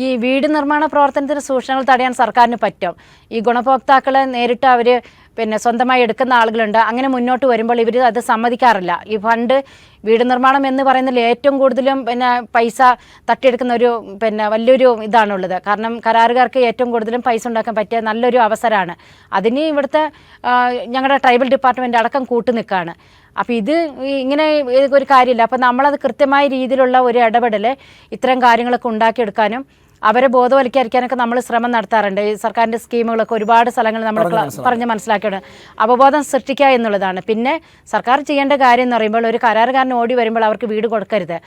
ഈ വീട് നിർമ്മാണ പ്രവർത്തനത്തിന് സൂക്ഷണങ്ങൾ തടയാൻ സർക്കാരിന് പറ്റും. ഈ ഗുണഭോക്താക്കളെ നേരിട്ട് അവർ പിന്നെ സ്വന്തമായി എടുക്കുന്ന ആളുകളുണ്ട്. അങ്ങനെ മുന്നോട്ട് വരുമ്പോൾ ഇവർ അത് സമ്മതിക്കാറില്ല. ഈ ഫണ്ട് വീട് നിർമ്മാണം എന്ന് പറയുന്നതിൽ ഏറ്റവും കൂടുതലും പിന്നെ പൈസ തട്ടിയെടുക്കുന്ന ഒരു പിന്നെ വലിയൊരു ഇതാണുള്ളത്. കാരണം കരാറുകാർക്ക് ഏറ്റവും കൂടുതലും പൈസ ഉണ്ടാക്കാൻ പറ്റിയ നല്ലൊരു അവസരമാണ്. അതിന് ഇവിടുത്തെ ഞങ്ങളുടെ ട്രൈബൽ ഡിപ്പാർട്ട്മെന്റ് അടക്കം കൂട്ടു നിൽക്കുകയാണ് അപ്പോൾ ഇത് ഇങ്ങനെ ഒരു കാര്യമില്ല. അപ്പോൾ നമ്മളത് കൃത്യമായ രീതിയിലുള്ള ഒരു ഇടപെടൽ ഇത്തരം കാര്യങ്ങളൊക്കെ ഉണ്ടാക്കിയെടുക്കാനും അവരെ ബോധവൽക്കരിക്കാനൊക്കെ നമ്മൾ ശ്രമം നടത്താറുണ്ട്. ഈ സർക്കാരിന്റെ സ്കീമുകളൊക്കെ ഒരുപാട് സ്ഥലങ്ങൾ നമ്മൾ പറഞ്ഞ് മനസ്സിലാക്കിയിട്ടുണ്ട്. അവബോധം സൃഷ്ടിക്കുക എന്നുള്ളതാണ്. പിന്നെ സർക്കാർ ചെയ്യേണ്ട കാര്യം എന്ന് പറയുമ്പോൾ ഒരു കരാറുകാരൻ ഓടി വരുമ്പോൾ അവർക്ക് വീട് കൊടുക്കരുത്.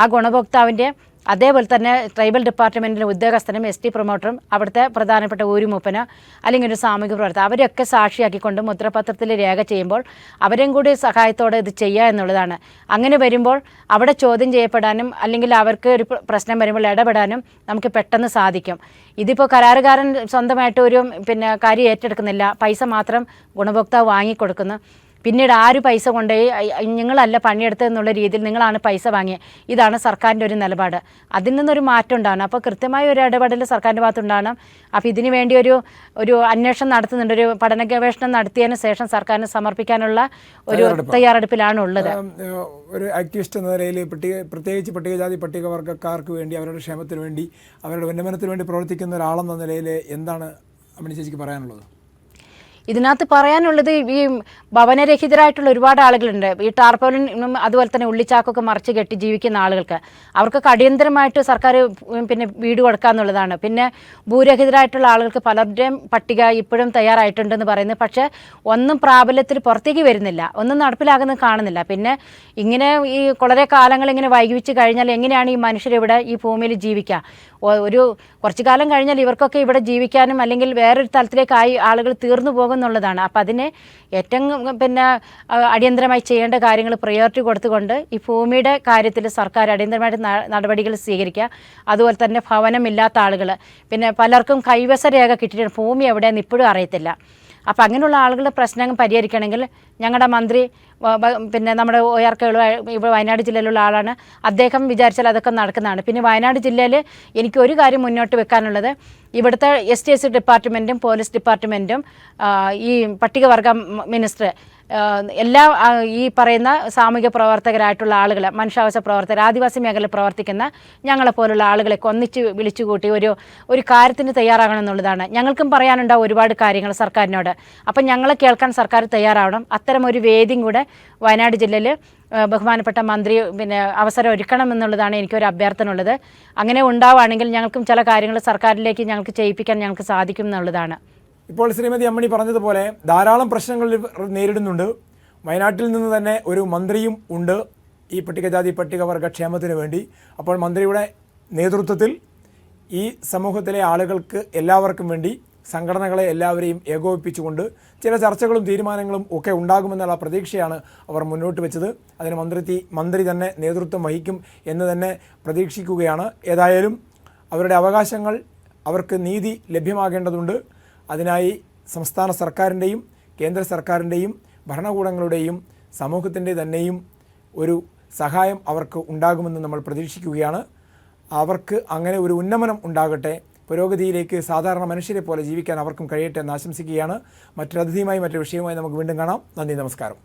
ആ ഗുണഭോക്താവിന്റെ അതേപോലെ തന്നെ ട്രൈബൽ ഡിപ്പാർട്ട്മെന്റിലെ ഉദ്യോഗസ്ഥനും എസ് ടി പ്രൊമോട്ടറും അവിടുത്തെ പ്രധാനപ്പെട്ട ഊരുമൂപ്പന് അല്ലെങ്കിൽ ഒരു സാമൂഹിക പ്രവർത്തകർ അവരെയൊക്കെ സാക്ഷിയാക്കിക്കൊണ്ട് മുദ്രപത്രത്തിൽ രേഖ ചെയ്യുമ്പോൾ അവരും കൂടി സഹായത്തോടെ ഇത് ചെയ്യുക എന്നുള്ളതാണ്. അങ്ങനെ വരുമ്പോൾ അവിടെ ചോദ്യം ചെയ്യപ്പെടാനും അല്ലെങ്കിൽ അവർക്ക് ഒരു പ്രശ്നം വരുമ്പോൾ ഇടപെടാനും നമുക്ക് പെട്ടെന്ന് സാധിക്കും. ഇതിപ്പോൾ കരാറുകാരൻ സ്വന്തമായിട്ട് ഒരു പിന്നെ കാര്യം ഏറ്റെടുക്കുന്നില്ല. പൈസ മാത്രം ഗുണഭോക്താവ് വാങ്ങിക്കൊടുക്കുന്നു. പിന്നീട് ആര് പൈസ കൊണ്ടുപോയി? നിങ്ങളല്ല പണിയെടുത്തതെന്നുള്ള രീതിയിൽ നിങ്ങളാണ് പൈസ വാങ്ങിയത് ഇതാണ് സർക്കാരിന്റെ ഒരു നിലപാട്. അതിൽ നിന്നൊരു മാറ്റം ഉണ്ടാകണം അപ്പോൾ കൃത്യമായ ഒരു ഇടപെടൽ സർക്കാരിന്റെ ഭാഗത്തുണ്ടാകണം അപ്പോൾ ഇതിനു വേണ്ടി ഒരു ഒരു അന്വേഷണം നടത്തുന്നുണ്ട്. ഒരു പഠന ഗവേഷണം നടത്തിയതിന് ശേഷം സർക്കാരിന് സമർപ്പിക്കാനുള്ള ഒരു തയ്യാറെടുപ്പിലാണ് ഉള്ളത് ഒരു ആക്ടിവിസ്റ്റ് എന്ന നിലയിൽ പട്ടിക പ്രത്യേകിച്ച് പട്ടികജാതി പട്ടികവർഗക്കാർക്ക് വേണ്ടി അവരുടെ ക്ഷേമത്തിന് വേണ്ടി അവരുടെ ഉന്നമനത്തിന് വേണ്ടി പ്രവർത്തിക്കുന്ന ഒരാളെന്ന നിലയിൽ എന്താണ് അമ്മണി ചേച്ചിക്ക് പറയാനുള്ളത്? ഇതിനകത്ത് പറയാനുള്ളത് ഈ ഭവനരഹിതരായിട്ടുള്ള ഒരുപാട് ആളുകളുണ്ട്. ഈ ടാർപോലിനും അതുപോലെ തന്നെ ഉള്ളിച്ചാക്കൊക്കെ മറിച്ച് കെട്ടി ജീവിക്കുന്ന ആളുകൾക്ക്. അവർക്കൊക്കെ അടിയന്തരമായിട്ട് സർക്കാർ പിന്നെ വീട് കൊടുക്കുക എന്നുള്ളതാണ്. പിന്നെ ഭൂരഹിതരായിട്ടുള്ള ആളുകൾക്ക് പലരുടെയും പട്ടിക ഇപ്പോഴും തയ്യാറായിട്ടുണ്ടെന്ന് പറയുന്നത് പക്ഷേ ഒന്നും പ്രാബല്യത്തിൽ പുറത്തേക്ക് വരുന്നില്ല. ഒന്നും നടപ്പിലാകുന്നത് കാണുന്നില്ല. പിന്നെ ഇങ്ങനെ ഈ വളരെ കാലങ്ങൾ ഇങ്ങനെ വൈകിച്ച് കഴിഞ്ഞാൽ എങ്ങനെയാണ് ഈ മനുഷ്യരിവിടെ ഈ ഭൂമിയിൽ ജീവിക്കുക? ഒരു കുറച്ചു കാലം കഴിഞ്ഞാൽ ഇവർക്കൊക്കെ ഇവിടെ ജീവിക്കാനും അല്ലെങ്കിൽ വേറൊരു തലത്തിലേക്കായി ആളുകൾ തീർന്നു പോകുന്നുള്ളതാണ് അപ്പം അതിനെ ഏറ്റവും പിന്നെ അടിയന്തരമായി ചെയ്യേണ്ട കാര്യങ്ങൾ പ്രയോറിറ്റി കൊടുത്തുകൊണ്ട് ഈ ഭൂമിയുടെ കാര്യത്തിൽ സർക്കാർ അടിയന്തരമായിട്ട് നടപടികൾ സ്വീകരിക്കുക. അതുപോലെ തന്നെ ഭവനമില്ലാത്ത ആളുകൾ പിന്നെ പലർക്കും കൈവശ രേഖ കിട്ടിയിട്ടുണ്ട്. ഭൂമി എവിടെയെന്ന് ഇപ്പോഴും അറിയത്തില്ല. അപ്പം അങ്ങനെയുള്ള ആളുകളുടെ പ്രശ്നങ്ങൾ പരിഹരിക്കണമെങ്കിൽ ഞങ്ങളുടെ മന്ത്രി പിന്നെ നമ്മുടെ കേളു ഇവിടെ വയനാട് ജില്ലയിലുള്ള ആളാണ്. അദ്ദേഹം വിചാരിച്ചാൽ അതൊക്കെ നടക്കുന്നതാണ്. പിന്നെ വയനാട് ജില്ലയിൽ എനിക്ക് ഒരു കാര്യം മുന്നോട്ട് വെക്കാനുള്ളത്. ഇവിടുത്തെ എസ് ടി എസ് ഡിപ്പാർട്ട്മെന്റും പോലീസ് ഡിപ്പാർട്ട്മെന്റും ഈ പട്ടികവർഗ മിനിസ്റ്റർ എല്ലാ ഈ പറയുന്ന സാമൂഹിക പ്രവർത്തകരായിട്ടുള്ള ആളുകൾ മനുഷ്യാവകാശ പ്രവർത്തകർ ആദിവാസി മേഖലയിൽ പ്രവർത്തിക്കുന്ന ഞങ്ങളെപ്പോലുള്ള ആളുകളെ ഒന്നിച്ച് വിളിച്ചുകൂട്ടി ഒരു ഒരു കാര്യത്തിന് തയ്യാറാകണം എന്നുള്ളതാണ്. ഞങ്ങൾക്കും പറയാനുണ്ടാവും ഒരുപാട് കാര്യങ്ങൾ സർക്കാരിനോട്. അപ്പം ഞങ്ങളെ കേൾക്കാൻ സർക്കാർ തയ്യാറാവണം. അത്തരം ഒരു വേദിയും കൂടെ വയനാട് ജില്ലയിൽ ബഹുമാനപ്പെട്ട മന്ത്രി പിന്നെ അവസരം ഒരുക്കണം എന്നുള്ളതാണ് എനിക്കൊരു അഭ്യർത്ഥന ഉള്ളത് അങ്ങനെ ഉണ്ടാവുകയാണെങ്കിൽ ഞങ്ങൾക്കും ചില കാര്യങ്ങൾ സർക്കാരിലേക്ക് ഞങ്ങൾക്ക് ചെയ്യിപ്പിക്കാൻ ഞങ്ങൾക്ക് സാധിക്കും എന്നുള്ളതാണ്. ഇപ്പോൾ ശ്രീമതി അമ്മണി പറഞ്ഞതുപോലെ ധാരാളം പ്രശ്നങ്ങൾ നേരിടുന്നുണ്ട്. വയനാട്ടിൽ നിന്ന് തന്നെ ഒരു മന്ത്രിയും ഉണ്ട് ഈ പട്ടികജാതി പട്ടികവർഗ ക്ഷേമത്തിന് വേണ്ടി. അപ്പോൾ മന്ത്രിയുടെ നേതൃത്വത്തിൽ ഈ സമൂഹത്തിലെ ആളുകൾക്ക് എല്ലാവർക്കും വേണ്ടി സംഘടനകളെ എല്ലാവരെയും ഏകോപിപ്പിച്ചുകൊണ്ട് ചില ചർച്ചകളും തീരുമാനങ്ങളും ഒക്കെ ഉണ്ടാകുമെന്നുള്ള പ്രതീക്ഷയാണ് അവർ മുന്നോട്ട് വെച്ചത്. അതിന് മന്ത്രി മന്ത്രി തന്നെ നേതൃത്വം വഹിക്കും എന്ന് തന്നെ പ്രതീക്ഷിക്കുകയാണ്. ഏതായാലും അവരുടെ അവകാശങ്ങൾ അവർക്ക് നീതി ലഭ്യമാകേണ്ടതുണ്ട്. അതിനായി സംസ്ഥാന സർക്കാരിന്റെയും കേന്ദ്ര സർക്കാരിന്റെയും ഭരണകൂടങ്ങളുടെയും സമൂഹത്തിന്റെ തന്നെയും ഒരു സഹായം അവർക്ക് ഉണ്ടാകുമെന്ന് നമ്മൾ പ്രതീക്ഷിക്കുകയാണ്. അവർക്ക് അങ്ങനെ ഒരു ഉന്നമനം ഉണ്ടാകട്ടെ പുരോഗതിയിലേക്ക് സാധാരണ മനുഷ്യരെ പോലെ ജീവിക്കാൻ അവർക്കും കഴിയട്ടെ എന്ന് ആശംസിക്കുകയാണ്. മറ്റൊരു അതിഥിയുമായി മറ്റൊരു വിഷയവുമായി നമുക്ക് വീണ്ടും കാണാം. നന്ദി നമസ്കാരം.